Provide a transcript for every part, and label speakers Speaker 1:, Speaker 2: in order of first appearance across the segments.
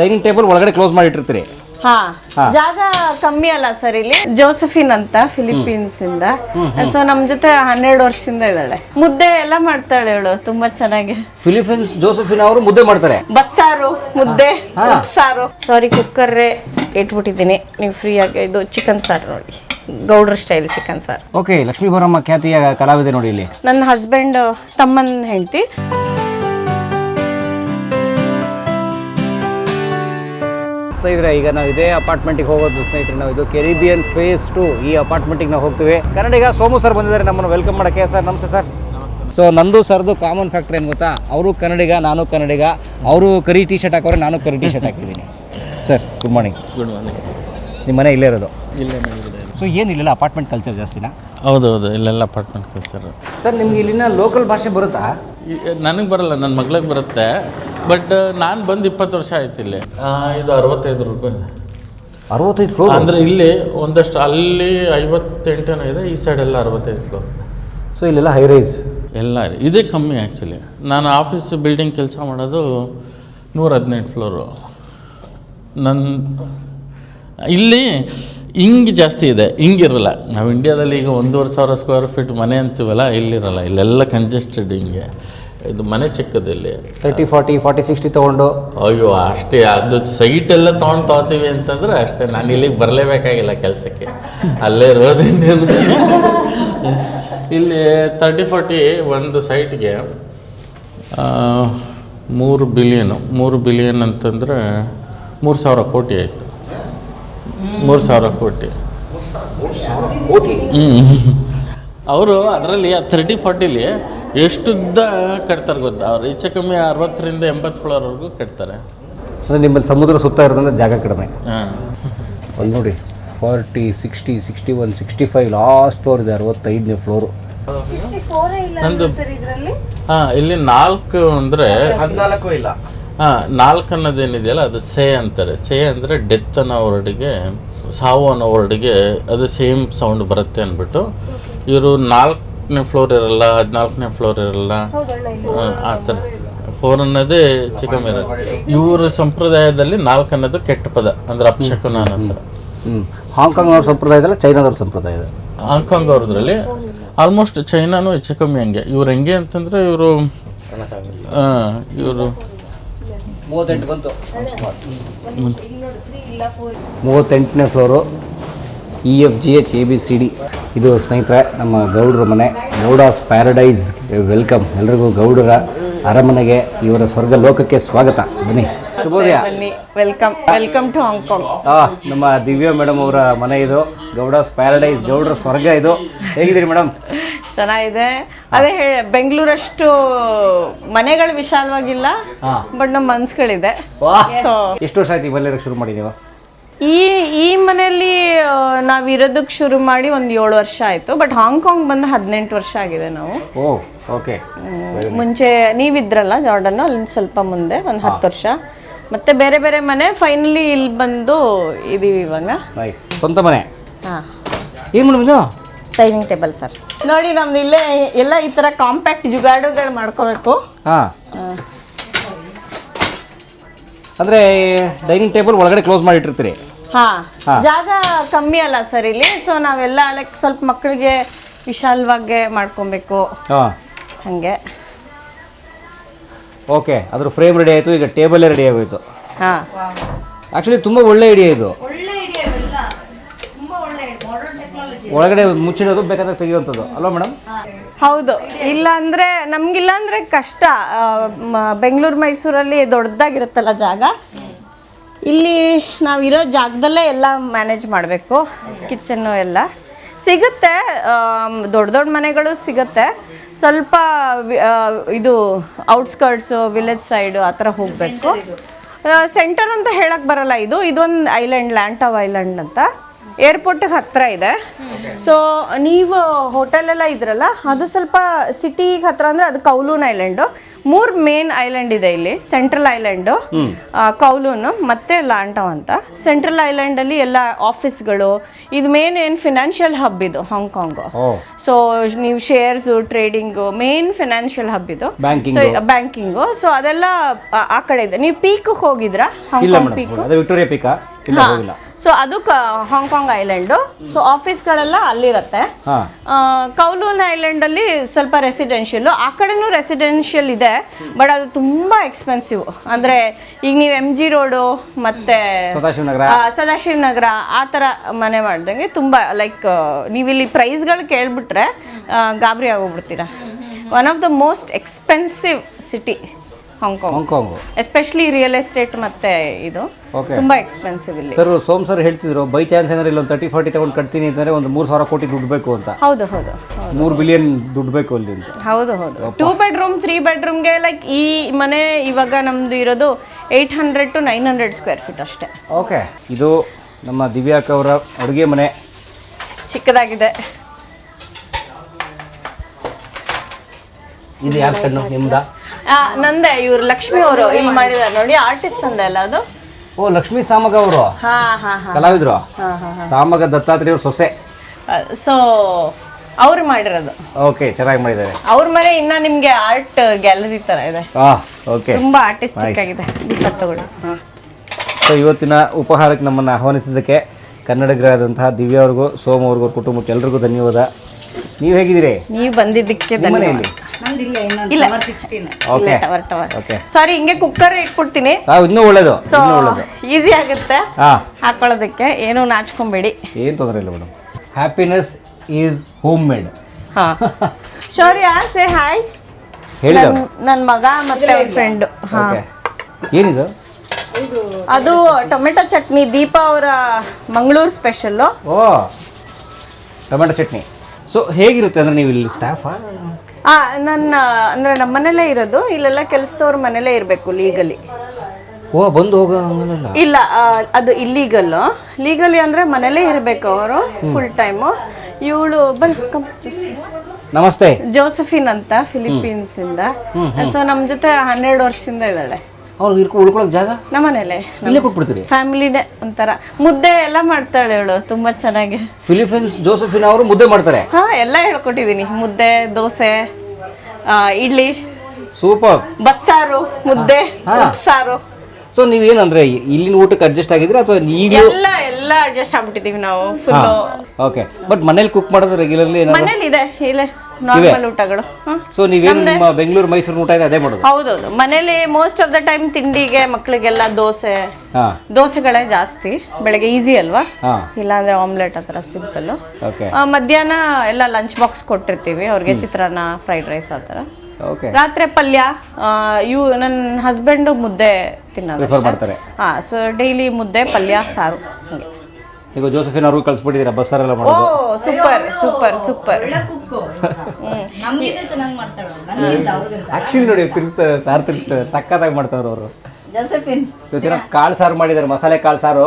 Speaker 1: Dining table ಒಳಗಡೆ close ಮಾಡಿಟ್ಟಿರ್ತೀರಿ?
Speaker 2: ಹಾ ಜಾಗ ಕಮ್ಮಿ ಅಲ್ಲ ಸರ್ ಇಲ್ಲಿ. ಜೋಸಫಿನ್ ಅಂತ ಫಿಲಿಪೀನ್ಸ್ ಇಂದ ಸೊ ನಮ್ ಜೊತೆ ಹನ್ನೆರಡು ವರ್ಷದಿಂದ ಇದ್ದಾಳೆ. ಮುದ್ದೆ ಎಲ್ಲ ಮಾಡ್ತಾಳೆ ಇವಳು ತುಂಬಾ ಚೆನ್ನಾಗಿ.
Speaker 1: ಫಿಲಿಪೀನ್ಸ್ ಜೋಸಫಿನ್ ಅವರು ಮುದ್ದೆ ಮಾಡ್ತಾರೆ?
Speaker 2: ಬಸ್ಸಾರು ಮುದ್ದೆ ಸಾರು ಸಾರಿ ಕುಕ್ಕರ್ ಇಟ್ಬಿಟ್ಟಿದ್ದೀನಿ. ನೀವು ಫ್ರೀ ಆಗಿ ಇದು ಚಿಕನ್ ಸಾರು ನೋಡಿ. ಗೌಡ್ರ ಸ್ಟೈಲ್ ಚಿಕನ್ ಸಾರು.
Speaker 1: ಓಕೆ ಲಕ್ಷ್ಮೀ ಬರಮ್ಮ ಖ್ಯಾತಿಯ ಕಲಾವಿದೆ ನೋಡಿ ಇಲ್ಲಿ.
Speaker 2: ನನ್ನ ಹಸ್ಬೆಂಡ್ ತಮ್ಮನ ಹೆಂಡತಿ.
Speaker 1: ಸ್ನೇಹಿತರೆ ಈಗ ನಾವು ಇದೇ ಅಪಾರ್ಟ್ಮೆಂಟಿಗೆ ಹೋಗೋದು ಸ್ನೇಹಿತರೆ ನಾವು ಇದು ಕೆರಿಬಿಯನ್ ಫೇಸ್ ಟು ಈ ಅಪಾರ್ಟ್ಮೆಂಟಿಗೆ ನಾವು ಹೋಗ್ತೀವಿ. ಕನ್ನಡಿಗ ಸೋಮು ಸರ್ ಬಂದಿದ್ದಾರೆ ನಮ್ಮನ್ನು ವೆಲ್ಕಮ್ ಮಾಡೋಕ್ಕೆ. ಸರ್ ನಮಸ್ತೆ ಸರ್ ಸೊ ನಂದು ಸರ್ದು ಕಾಮನ್ ಫ್ಯಾಕ್ಟ್ರಿ ಏನು ಗೊತ್ತಾ? ಅವರು ಕನ್ನಡಿಗ ನಾನು ಕನ್ನಡಿಗ. ಅವರು ಕರಿ ಟಿ ಶರ್ಟ್ ಹಾಕೋರೆ ನಾನು ಕರಿ ಟಿ ಶರ್ಟ್ ಹಾಕಿದ್ದೀನಿ. Sir good morning
Speaker 3: good morning
Speaker 1: ನಿಮ್ಮ ಮನೆ ಇಲ್ಲೇ ಇರೋದು?
Speaker 3: ಇಲ್ಲೇ
Speaker 1: ಸೊ ಏನಿಲ್ಲ ಅಪಾರ್ಟ್ಮೆಂಟ್ ಕಲ್ಚರ್ ಜಾಸ್ತಿನಾ?
Speaker 3: ಹೌದು ಹೌದು ಇಲ್ಲೆಲ್ಲ ಅಪಾರ್ಟ್ಮೆಂಟ್ ಕಲ್ಚರ್
Speaker 1: ಸರ್ ನಿಮ್ಗೆ ಇಲ್ಲಿನ ಲೋಕಲ್ ಭಾಷೆ ಬರುತ್ತಾ?
Speaker 3: ನನಗೆ ಬರಲ್ಲ ನನ್ನ ಮಗಳಿಗೆ ಬರುತ್ತೆ. ಬಟ್ ನಾನು ಬಂದು ಇಪ್ಪತ್ತು ವರ್ಷ ಆಯ್ತು ಇಲ್ಲಿ. ಆ, ಇದು ಅರವತ್ತೈದು ರೂಪಾಯಿ.
Speaker 1: ಅರವತ್ತೈದು ಫ್ಲೋರ್
Speaker 3: ಅಂದರೆ ಇಲ್ಲಿ ಒಂದಷ್ಟು ಅಲ್ಲಿ ಐವತ್ತೆಂಟೇನೋ ಇದೆ ಈ ಸೈಡ್ ಎಲ್ಲ ಅರವತ್ತೈದು ಫ್ಲೋರ್
Speaker 1: ಸೊ ಇಲ್ಲೆಲ್ಲ ಹೈ ರೈಸ್
Speaker 3: ಎಲ್ಲ ಇದೆ. ಇದೇ ಕಮ್ಮಿ ಆ್ಯಕ್ಚುಲಿ ನಾನು ಆಫೀಸ್ ಬಿಲ್ಡಿಂಗ್ ಕೆಲಸ ಮಾಡೋದು ನೂರ ಹದಿನೆಂಟು ಫ್ಲೋರು ನನ್ನ ಇಲ್ಲಿ ಹಿಂಗೆ ಜಾಸ್ತಿ ಇದೆ ಹಿಂಗಿರಲ್ಲ ನಾವು ಇಂಡಿಯಾದಲ್ಲಿ ಈಗ ಒಂದೂವರೆ ಸಾವಿರ ಸ್ಕ್ವೇರ್ ಫೀಟ್ ಮನೆ ಅಂತೀವಲ್ಲ ಇಲ್ಲಿರಲ್ಲ. ಇಲ್ಲೆಲ್ಲ ಕಂಜೆಸ್ಟೆಡ್ ಹಿಂಗೆ ಇದು ಮನೆ ಚಿಕ್ಕದಿಲ್ಲಿ
Speaker 1: ತರ್ಟಿ ಫಾರ್ಟಿ ಫಾರ್ಟಿ ಸಿಕ್ಸ್ಟಿ ತೊಗೊಂಡು.
Speaker 3: ಅಯ್ಯೋ ಅಷ್ಟೇ. ಅದು ಸೈಟ್ ಎಲ್ಲ ತೊಗೊಂಡು ತೊಗೋತೀವಿ ಅಂತಂದ್ರೆ ಅಷ್ಟೇ. ನಾನು ಇಲ್ಲಿಗೆ ಬರಲೇಬೇಕಾಗಿಲ್ಲ ಕೆಲಸಕ್ಕೆ. ಅಲ್ಲೇ ಇರೋದು ಇಲ್ಲಿ ತರ್ಟಿ ಫಾರ್ಟಿ ಒಂದು ಸೈಟ್ಗೆ ಮೂರು ಬಿಲಿಯನು ಮೂರು ಬಿಲಿಯನ್ ಅಂತಂದರೆ ಮೂರು ಸಾವಿರ ಕೋಟಿ ಆಯಿತು. ಮೂರು ಸಾವಿರ ಕೋಟಿ.
Speaker 1: ಕೋಟಿ
Speaker 3: ಅವರು ಅದರಲ್ಲಿ ಆ ತರ್ಟಿ ಫಾರ್ಟಿಲಿ ಎಷ್ಟುದ್ದ ಕಟ್ತಾರೆ ಗೊತ್ತಾ? ಅವ್ರು ಹೆಚ್ಚು ಕಮ್ಮಿ ಅರವತ್ತರಿಂದ ಎಂಬತ್ತು ಫ್ಲೋರ್ವರೆಗೂ ಕಟ್ತಾರೆ.
Speaker 1: ಅಂದರೆ ನಿಮ್ಮಲ್ಲಿ ಸಮುದ್ರ ಸುತ್ತ ಇರೋದ್ರಿಂದ ಜಾಗ ಕಡಿಮೆ.
Speaker 3: ಹಾಂ.
Speaker 1: ಅಲ್ಲಿ ನೋಡಿ forty sixty sixty one sixty five last floor ಇದೆ ಅರವತ್ತೈದನೇ ಫ್ಲೋರು
Speaker 3: ನಂದು ಹಾಂ ಇಲ್ಲಿ ನಾಲ್ಕು ಅಂದರೆ
Speaker 4: ಹದಿನಾಲ್ಕು ಇಲ್ಲ.
Speaker 3: ಹಾಂ ನಾಲ್ಕು ಅನ್ನೋದೇನಿದೆಯಲ್ಲ ಅದು ಸೇ ಅಂತಾರೆ. ಸೇ ಅಂದರೆ ಡೆತ್ ಅನ್ನೋ ವರ್ಡಿಗೆ ಸಾವು ಅನ್ನೋ ವರ್ಡಿಗೆ ಅದು ಸೇಮ್ ಸೌಂಡ್ ಬರುತ್ತೆ ಅಂದ್ಬಿಟ್ಟು. ಇವರು ನಾಲ್ಕನೇ ಫ್ಲೋರ್ ಇರಲ್ಲ ಹದಿನಾಲ್ಕನೇ ಫ್ಲೋರ್ ಇರಲ್ಲ. ಆ, ಆ ಥರ. ಫೋರ್ ಅನ್ನೋದೇ ಚಿಕ್ಕಮಿರ ಇವ್ರ ಸಂಪ್ರದಾಯದಲ್ಲಿ ನಾಲ್ಕು ಅನ್ನೋದು ಕೆಟ್ಟ ಪದ ಅಂದ್ರೆ ಅಪಶಕುನ ಅನ್ನೋ
Speaker 1: ಹಾಂಗ್ಕಾಂಗ್ ಅವ್ರ ಸಂಪ್ರದಾಯದಲ್ಲ ಚೈನಾದವ್ರ ಸಂಪ್ರದಾಯದ
Speaker 3: ಹಾಂಗ್ಕಾಂಗ್ ಅವ್ರದ್ರಲ್ಲಿ ಆಲ್ಮೋಸ್ಟ್ ಚೈನಾನು ಹೆಚ್ಚು ಕಮ್ಮಿ ಹಂಗೆ. ಇವ್ರು ಹೆಂಗೆ ಅಂತಂದರೆ ಇವರು ಇವರು
Speaker 1: ಮೂವತ್ತೆಂಟು ಬಂತು. ಮೂವತ್ತೆಂಟನೇ floor E F G H A B C D ಇದು ಸ್ನೇಹಿತರೆ ನಮ್ಮ ಗೌಡ್ರ ಮನೆ ಗೌಡಾಸ್ ಪ್ಯಾರಡೈಸ್. ವೆಲ್ಕಮ್. ಎಲ್ರಿಗೂ ಗೌಡರ ಅರಮನೆಗೆ ಇವರ ಸ್ವರ್ಗ ಲೋಕಕ್ಕೆ ಸ್ವಾಗತ. ಬನ್ನಿ. ಶುಭೋದಯ.
Speaker 2: ಬನ್ನಿ ವೆಲ್ಕಮ್ ವೆಲ್ಕಮ್ ಟು ಹಾಂಗ್ಕಾಂಗ್
Speaker 1: ಆ, ನಮ್ಮ ದಿವ್ಯಾ ಮೇಡಮ್ ಅವರ ಮನೆ ಇದು. ಗೌಡಾಸ್ ಪ್ಯಾರಡೈಸ್ ಗೌಡರ ಸ್ವರ್ಗ ಇದು. ಹೇಗಿದ್ದೀರಿ ಮೇಡಮ್
Speaker 2: ಚೆನ್ನಾಗಿದೆ. ಅದೇ ಹೇಳಿ ಬೆಂಗಳೂರಷ್ಟು ಮನೆಗಳು ವಿಶಾಲವಾಗಿಲ್ಲ ಬಟ್ ನಮ್ಮ ಮನ್ಸುಗಳಿದೆ.
Speaker 1: ಎಷ್ಟು ವರ್ಷ ಆಯ್ತು ಈ ಶುರು ಮಾಡಿ ನೀವು?
Speaker 2: ಈ ಈ ಮನೆಯಲ್ಲಿ ಆ, ನಾವ್ ಇರೋದಕ್ಕೆ ಶುರು ಮಾಡಿ ಒಂದು ಏಳು ವರ್ಷ ಆಯ್ತು ಬಟ್ ಹಾಂಗ್ಕಾಂಗ್ ಬಂದು ಹದಿನೆಂಟು ವರ್ಷ ಆಗಿದೆ ನಾವು.
Speaker 1: Oh okay.
Speaker 2: ಮುಂಚೆ ನೀವಿದ್ರಲ್ಲ ಜಾರ್ಡನ್ ಅಲ್ಲಿ ಸ್ವಲ್ಪ ಮುಂದೆ ಒಂದು ಹತ್ತು ವರ್ಷ. ಮತ್ತೆ ಬೇರೆ ಬೇರೆ ಮನೆ ಫೈನಲಿ ಇಲ್ಲಿ ಬಂದು ಇದೀವಿ ಇವಾಗ.
Speaker 1: ನೈಸ್ ಸ್ವಂತ ಮನೆ?
Speaker 2: ಹಾಂ.
Speaker 1: ಏನು ಮೇಡಮ್ ಇದು
Speaker 2: ಡೈನಿಂಗ್ ಟೇಬಲ್ ಸರ್. ನೋಡಿ ನಮ್ದು ಇಲ್ಲೇ ಎಲ್ಲ ಈ ಥರ ಕಾಂಪ್ಯಾಕ್ಟ್ ಜುಗಾಡುಗಳು ಮಾಡ್ಕೋಬೇಕು.
Speaker 1: ಹಾಂ. ಅಂದರೆ ಡೈನಿಂಗ್ ಟೇಬಲ್ ಒಳಗಡೆ ಕ್ಲೋಸ್ ಮಾಡಿಟ್ಟಿರ್ತೀರಿ?
Speaker 2: ಹಾ. ಜಾಗ ಕಮ್ಮಿ ಅಲ್ಲ ಸರ್ ಇಲ್ಲಿ. ಸೊ ನಾವೆಲ್ಲ ಲೈಕ್ ಸ್ವಲ್ಪ ಮಕ್ಕಳಿಗೆ ವಿಶಾಲವಾಗಿ ಮಾಡ್ಕೊಬೇಕು.
Speaker 1: ಹಾಂ.
Speaker 2: ಹಂಗೆ.
Speaker 1: ಓಕೆ ಅದ್ರ ಫ್ರೇಮ್ ರೆಡಿ ಆಯಿತು. ಈಗ ಟೇಬಲೇ ರೆಡಿ ಆಗೋಯ್ತು.
Speaker 2: ಹಾ.
Speaker 1: ಆ್ಯಕ್ಚುಲಿ ತುಂಬ ಒಳ್ಳೆ ಐಡಿಯಾ ಇದು. ಒಳಗಡೆ ಮುಚ್ಚಿಡೋದು ಬೇಕಾದ್ರೆ ತೆಗೆಯುವಂಥದ್ದು. ಅಲ್ವಾ ಮೇಡಮ್?
Speaker 2: ಹೌದು. ಇಲ್ಲ ಅಂದ್ರೆ ನಮ್ಗಿಲ್ಲ ಕಷ್ಟ ಬೆಂಗಳೂರು, ಮೈಸೂರಲ್ಲಿ ದೊಡ್ಡದಾಗಿರುತ್ತಲ್ಲ ಜಾಗ. ಇಲ್ಲಿ ನಾವಿರೋ ಜಾಗದಲ್ಲೇ ಎಲ್ಲ ಮ್ಯಾನೇಜ್ ಮಾಡಬೇಕು ಕಿಚನ್ನು ಎಲ್ಲ. ಸಿಗುತ್ತೆ. ದೊಡ್ಡ ದೊಡ್ಡ ಮನೆಗಳು ಸಿಗುತ್ತೆ. ಸ್ವಲ್ಪ ಇದು ಔಟ್ಸ್ಕರ್ಟ್ಸು ವಿಲೇಜ್ ಸೈಡು ಆ ಥರ ಹೋಗಬೇಕು. ಸೆಂಟರ್ ಅಂತ ಹೇಳಕ್ಕೆ ಬರಲ್ಲ ಇದು. ಇದೊಂದು ಐಲ್ಯಾಂಡ್ ಲ್ಯಾಂಟಾವ್ ಐಲ್ಯಾಂಡ್ ಅಂತ. ಏರ್ಪೋರ್ಟಿಗೆ ಹತ್ರ ಇದೆ. ಸೊ ನೀವು ಹೋಟೆಲ್ ಎಲ್ಲ ಇದ್ರಲ್ಲ ಅದು ಸ್ವಲ್ಪ ಸಿಟಿಗೆ ಹತ್ರ ಅಂದ್ರೆ ಅದು ಕೌಲೂನ್ ಐಲ್ಯಾಂಡ್ ಮೂರು ಮೇನ್ ಐಲ್ಯಾಂಡ್ ಇದೆ ಇಲ್ಲಿ ಸೆಂಟ್ರಲ್ ಐಲ್ಯಾಂಡ್ ಕೌಲೂನು ಮತ್ತೆ ಲಾಂಟವ್ ಅಂತ. ಸೆಂಟ್ರಲ್ ಐಲ್ಯಾಂಡ್ ಅಲ್ಲಿ ಎಲ್ಲ ಆಫೀಸ್ಗಳು ಇದು ಮೇನ್ ಏನ್ ಫಿನಾನ್ಷಿಯಲ್ ಹಬ್ ಇದು ಹಾಂಗ್ಕಾಂಗ್ ಸೊ ನೀವು shares trading main financial hub ಇದು.
Speaker 1: ಬ್ಯಾಂಕಿಂಗ್
Speaker 2: ಬ್ಯಾಂಕಿಂಗು ಸೊ ಅದೆಲ್ಲ ಆ- ಕಡೆ ಇದೆ. ನೀವು ಪೀಕ್ ಹೋಗಿದ್ರಾ? Hong Kong peak
Speaker 1: Victoria peak
Speaker 2: so ಅದು ಹಾಂಗ್ಕಾಂಗ್ ಐಲ್ಯಾಂಡು ಸೊ ಆಫೀಸ್ಗಳೆಲ್ಲ ಅಲ್ಲಿರುತ್ತೆ.
Speaker 1: ಕೌಲೂನ್
Speaker 2: ಆ, ಕೌಲೂನ್ ಐಲ್ಯಾಂಡಲ್ಲಿ ಸ್ವಲ್ಪ ರೆಸಿಡೆನ್ಷಿಯಲ್ ಆ ಕಡೆನೂ ರೆಸಿಡೆನ್ಷಿಯಲ್ ಇದೆ ಬಟ್ ಅದು ತುಂಬಾ ಎಕ್ಸ್ಪೆನ್ಸಿವ್ ಅಂದ್ರೆ ಈಗ ನೀವು ಎಂ ಜಿ ರೋಡು ಮತ್ತೆ
Speaker 1: ಸದಾಶಿವನಗರ.
Speaker 2: ಸದಾಶಿವ ನಗರ ಆ ಥರ ಮನೆ ಮಾಡ್ದಂಗೆ ತುಂಬಾ ಲೈಕ್ ನೀವು ಇಲ್ಲಿ ಪ್ರೈಸ್ಗಳು ಕೇಳ್ಬಿಟ್ರೆ ಆ, ಗಾಬರಿ ಆಗೋಗ್ಬಿಡ್ತೀರಾ? One of the most expensive city Hong Kong
Speaker 1: Hong Kong
Speaker 2: especially real estate ಮತ್ತೆ ಇದು.
Speaker 1: ಓಕೆ
Speaker 2: ತುಂಬಾ ಎಕ್ಸ್ಪೆನ್ಸಿವ್ ಇಲ್ಲಿ.
Speaker 1: ಸರ್ ಸೋಮ್ ಸರ್ ಹೇಳ್ತಿದ್ರು ಬೈ ಚಾನ್ಸ್ ಏನಾದ್ರು ಇಲ್ಲೊಂದು ತರ್ಟಿ ಫಾರ್ಟಿ ತಗೊಂಡು ಕಟ್ತೀನಿ ಅಂತಂದ್ರೆ ಒಂದು ಮೂರು ಸಾವಿರ ಕೋಟಿ ದುಡ್ಡು ಬೇಕು ಅಂತ.
Speaker 2: ಹೌದು ಹೌದು
Speaker 1: ಮೂರು ಬಿಲಿಯನ್ ದುಡ್ಡು ಬೇಕು ಅಲ್ಲಿ ಅಂತ.
Speaker 2: ಹೌದು ಹೌದು. ಟೂ ಬೆಡ್ರೂಮ್ ತ್ರೀ ಬೆಡ್ರೂಮ್ಗೆ ಲೈಕ್ ಈ ಮನೆ ಇವಾಗ ನಮ್ದು ಇರೋದು eight hundred to nine hundred square feet ಅಷ್ಟೇ.
Speaker 1: ಓಕೆ ಇದು ನಮ್ಮ ದಿವ್ಯಾಕ್ ಅವರ ಅಡುಗೆ ಮನೆ.
Speaker 2: ಚಿಕ್ಕದಾಗಿದೆ.
Speaker 1: ಇದು ಯಾರ ಕಣ್ಣು? ನಿಮ್ದ?
Speaker 2: ನಂದೆ ಇವ್ರು ಲಕ್ಷ್ಮಿ ಅವರು ಇಲ್ಲಿ ಮಾಡಿದಾರೆ ನೋಡಿ ಆರ್ಟಿಸ್ಟ್ ಅಂದೆ ಅಲ್ಲ ಅದು?
Speaker 1: ಓ ಲಕ್ಷ್ಮಿ ಸಾಮಗ ಅವರು?
Speaker 2: ಹಾ ಹಾ ಹಾ.
Speaker 1: ಕಲಾವಿದ್ರು? ಸಾಮಗ ದತ್ತಾತ್ರೇಯ ಅವ್ರ ಸೊಸೆ.
Speaker 2: ಸೊ ಅವ್ರು ಮಾಡಿರೋದು.
Speaker 1: ಓಕೆ ಚೆನ್ನಾಗಿ ಮಾಡಿದ್ದಾರೆ.
Speaker 2: ಅವ್ರ ಮನೆ ಇನ್ನ ನಿಮ್ಗೆ ಆರ್ಟ್ ಗ್ಯಾಲರಿ ತರ ಇದೆ.
Speaker 1: ಆ ಓಕೆ.
Speaker 2: ತುಂಬಾ ಆರ್ಟಿಸ್ಟಿಕ್ ಆಗಿದೆ. ದೀಪ ತಗೊಳ್ಳಿ.
Speaker 1: ಸೊ ಇವತ್ತಿನ ಉಪಹಾರಕ್ಕೆ ನಮ್ಮನ್ನು ಆಹ್ವಾನಿಸಿದ್ದಕ್ಕೆ ಕನ್ನಡಿಗರಾದಂತಹ ದಿವ್ಯ ಅವ್ರಿಗೂ ಸೋಮ ಅವ್ರಿಗೂ ಕುಟುಂಬಕ್ಕೆ ಎಲ್ರಿಗೂ ಧನ್ಯವಾದ. ನೀವು ಹೇಗಿದ್ದೀರಿ?
Speaker 2: ನೀವು ಬಂದಿದ್ದಕ್ಕೆ ಧನ್ಯವಾದ.
Speaker 1: ಮನೆಯಲ್ಲಿ
Speaker 2: ಇಲ್ಲ
Speaker 1: okay
Speaker 2: tower tower
Speaker 1: okay
Speaker 2: sorry ಹಿಂಗೆ ಕುಕ್ಕರ್ ಇಟ್ಬಿಡ್ತೀನಿ.
Speaker 1: ಇನ್ನೂ ಒಳ್ಳೇದು
Speaker 2: ಸೊ
Speaker 1: ಇನ್ನೂ ಒಳ್ಳೇದು.
Speaker 2: ಈಸಿ ಆಗುತ್ತೆ.
Speaker 1: ಹಾಂ
Speaker 2: ಹಾಕೊಳ್ಳೋದಕ್ಕೆ ಏನು ನಾಚ್ಕೊಂಬೇಡಿ.
Speaker 1: ಏನು ತೊಂದರೆ ಇಲ್ಲ madam. Happiness is home made
Speaker 2: ಹಾ ಶೌರ್ಯ ಸೇ ಹಾಯ್
Speaker 1: ಹೇಳಿ
Speaker 2: ನನ್ನ ಮಗ ಮತ್ತೆ ಫ್ರೆಂಡ್ ಹಾ.
Speaker 1: ಓಕೆ ಏನಿದು?
Speaker 2: ಅದು ಟೊಮೆಟೊ ಚಟ್ನಿ ದೀಪ ಅವರ Mangaluru special
Speaker 1: oh tomato chutney. So ಹೇಗಿರುತ್ತೆ ಅಂದ್ರೆ ನೀವು ಇಲ್ಲಿ ಸ್ಟಾಫ್
Speaker 2: ಆ? ನನ್ನ ಅಂದ್ರೆ ನಮ್ಮ ಮನೇಲೇ ಇರೋದು. ಇಲ್ಲೆಲ್ಲ ಕೆಲಸದವ್ರ ಮನೇಲೇ ಇರಬೇಕು ಲೀಗಲಿ
Speaker 1: ಓ ಬಂದು ಹೋಗೋ ಹಂಗಲ್ಲ
Speaker 2: ಇಲ್ಲ ಆ, ಅದು ಇಲ್ಲೀಗಲ್ ಲೀಗಲಿ ಅಂದ್ರೆ ಮನೇಲೇ ಇರಬೇಕು ಅವರು ಫುಲ್ ಟೈಮು ಇವಳು ಬನ್ ಕಮ್
Speaker 1: ನಮಸ್ತೆ.
Speaker 2: ಜೋಸಫಿನ್ ಅಂತ ಫಿಲಿಪೀನ್ಸ್ ಇಂದ. ಸೊ ನಮ್ಮ ಜೊತೆ ಹನ್ನೆರಡು ವರ್ಷದಿಂದ ಇದ್ದಾಳೆ.
Speaker 1: ಅವ್ರು ಇರ್ಕೊಂಡು ಉಳ್ಕೊಳ್ಳೋಕೆ ಜಾಗ?
Speaker 2: ನಮ್ಮನೇಲೆ
Speaker 1: ಇಲ್ಲೇ ಕೊಟ್ಬಿಡ್ತೀರಿ?
Speaker 2: ಫ್ಯಾಮಿಲಿನೇ ಒಂಥರ. ಮುದ್ದೆ ಎಲ್ಲ ಮಾಡ್ತಾಳೆ ಇವಳು ತುಂಬಾ ಚೆನ್ನಾಗಿ.
Speaker 1: ಫಿಲಿಪೀನ್ಸ್ ಜೋಸೆಫಿನ್ ಅವರು ಮುದ್ದೆ ಮಾಡ್ತಾರೆ?
Speaker 2: ಹಾ ಎಲ್ಲ ಹೇಳ್ಕೊಟ್ಟಿದ್ದೀನಿ ಮುದ್ದೆ ದೋಸೆ ಆ, ಇಡ್ಲಿ.
Speaker 1: ಸೂಪರ್
Speaker 2: ಬಸ್ಸಾರು ಮುದ್ದೆ ಸಾರು
Speaker 1: ಸೊ ನೀವೇನಂದ್ರೆ ಇಲ್ಲಿನ ಊಟಕ್ಕೆ ಅಡ್ಜಸ್ಟ್ ಆಗಿದ್ರೆ ಅಥವಾ ಈಗಲೂ
Speaker 2: ಎಲ್ಲ ಎಲ್ಲ ಅಡ್ಜಸ್ಟ್ ಆಗ್ಬಿಟ್ಟಿದೀವಿ ನಾವು
Speaker 1: ಓಕೆ ಬಟ್ ಮನೇಲಿ ಕುಕ್ ಮಾಡೋದು ರೆಗ್ಯುಲರ್ಲಿ ಏನಾದ್ರು
Speaker 2: ಮನೇಲಿ ಇದೆ ಇಲ್ಲೇ. ನಾರ್ಮಲ್ ಊಟಗಳು.
Speaker 1: ಸೊ ನೀವೇನು ನಿಮ್ಮ ಬೆಂಗಳೂರು ಮೈಸೂರು ಊಟ ಇದೆ ಅದೇ ಮಾಡೋದು?
Speaker 2: ಹೌದೌದು. ಮನೇಲಿ ಮೋಸ್ಟ್ ಆಫ್ ದ ಟೈಮ್ ತಿಂಡಿಗೆ ಮಕ್ಕಳಿಗೆಲ್ಲ ದೋಸೆ
Speaker 1: ಹಾಂ.
Speaker 2: ದೋಸೆಗಳೇ ಜಾಸ್ತಿ. ಬೆಳಗ್ಗೆ ಈಸಿ ಅಲ್ವಾ?
Speaker 1: ಇಲ್ಲ
Speaker 2: ಇಲ್ಲಾಂದ್ರೆ ಆಮ್ಲೆಟ್ ಆ ಸಿಂಪಲ್ ಸಿಂಪಲ್ಲು
Speaker 1: ಓಕೆ
Speaker 2: ಮಧ್ಯಾಹ್ನ ಎಲ್ಲ ಲಂಚ್ ಬಾಕ್ಸ್ ಕೊಟ್ಟಿರ್ತೀವಿ. ಅವ್ರಿಗೆ ಚಿತ್ರಾನ್ನ ಫ್ರೈಡ್ ರೈಸ್ ಆತರ ಥರ.
Speaker 1: ಓಕೆ
Speaker 2: ರಾತ್ರಿ ಪಲ್ಯ ಆ, ಇವು ನನ್ನ ಹಸ್ಬೆಂಡು ಮುದ್ದೆ ತಿನ್ನೋದು
Speaker 1: ಮಾಡ್ತಾರೆ.
Speaker 2: ಹಾಂ ಸೊ ಡೈಲಿ ಮುದ್ದೆ ಪಲ್ಯ ಸಾರು. ಹಂಗೆ.
Speaker 1: ಈಗ ಜೋಸಫಿನ್ ಅವ್ರಿಗೂ ಕಳ್ಸಿಬಿಟ್ಟಿದ್ದೀರಾ ಬಸ್ಸಾರೆಲ್ಲ
Speaker 2: ಓ
Speaker 1: ಮಾಡೋದು
Speaker 2: ಸೂಪರ್ ಸೂಪರ್ ಸೂಪರ್
Speaker 4: ನಮ್ಗಿಂತ ಚೆನ್ನಾಗಿ ಮಾಡ್ತಾಳು ನನ್ಗಿಂತ ಅವ್ರಿಗಿಂತ.
Speaker 1: ಆಕ್ಚುಲಿ ನೋಡಿ ತಿರ್ಗಿಸ ಸಾರು ತಿರ್ಗಿಸ್ತಾರೆ ಸಕ್ಕತ್ತಾಗಿ ಮಾಡ್ತಾವ್ರು ಅವರು.
Speaker 4: ಜೋಸೆಫಿನ್
Speaker 1: ಇವತ್ತಿನ ಕಾಳು ಸಾರು ಮಾಡಿದ್ದಾರೆ ಮಸಾಲೆ ಕಾಳು ಸಾರು.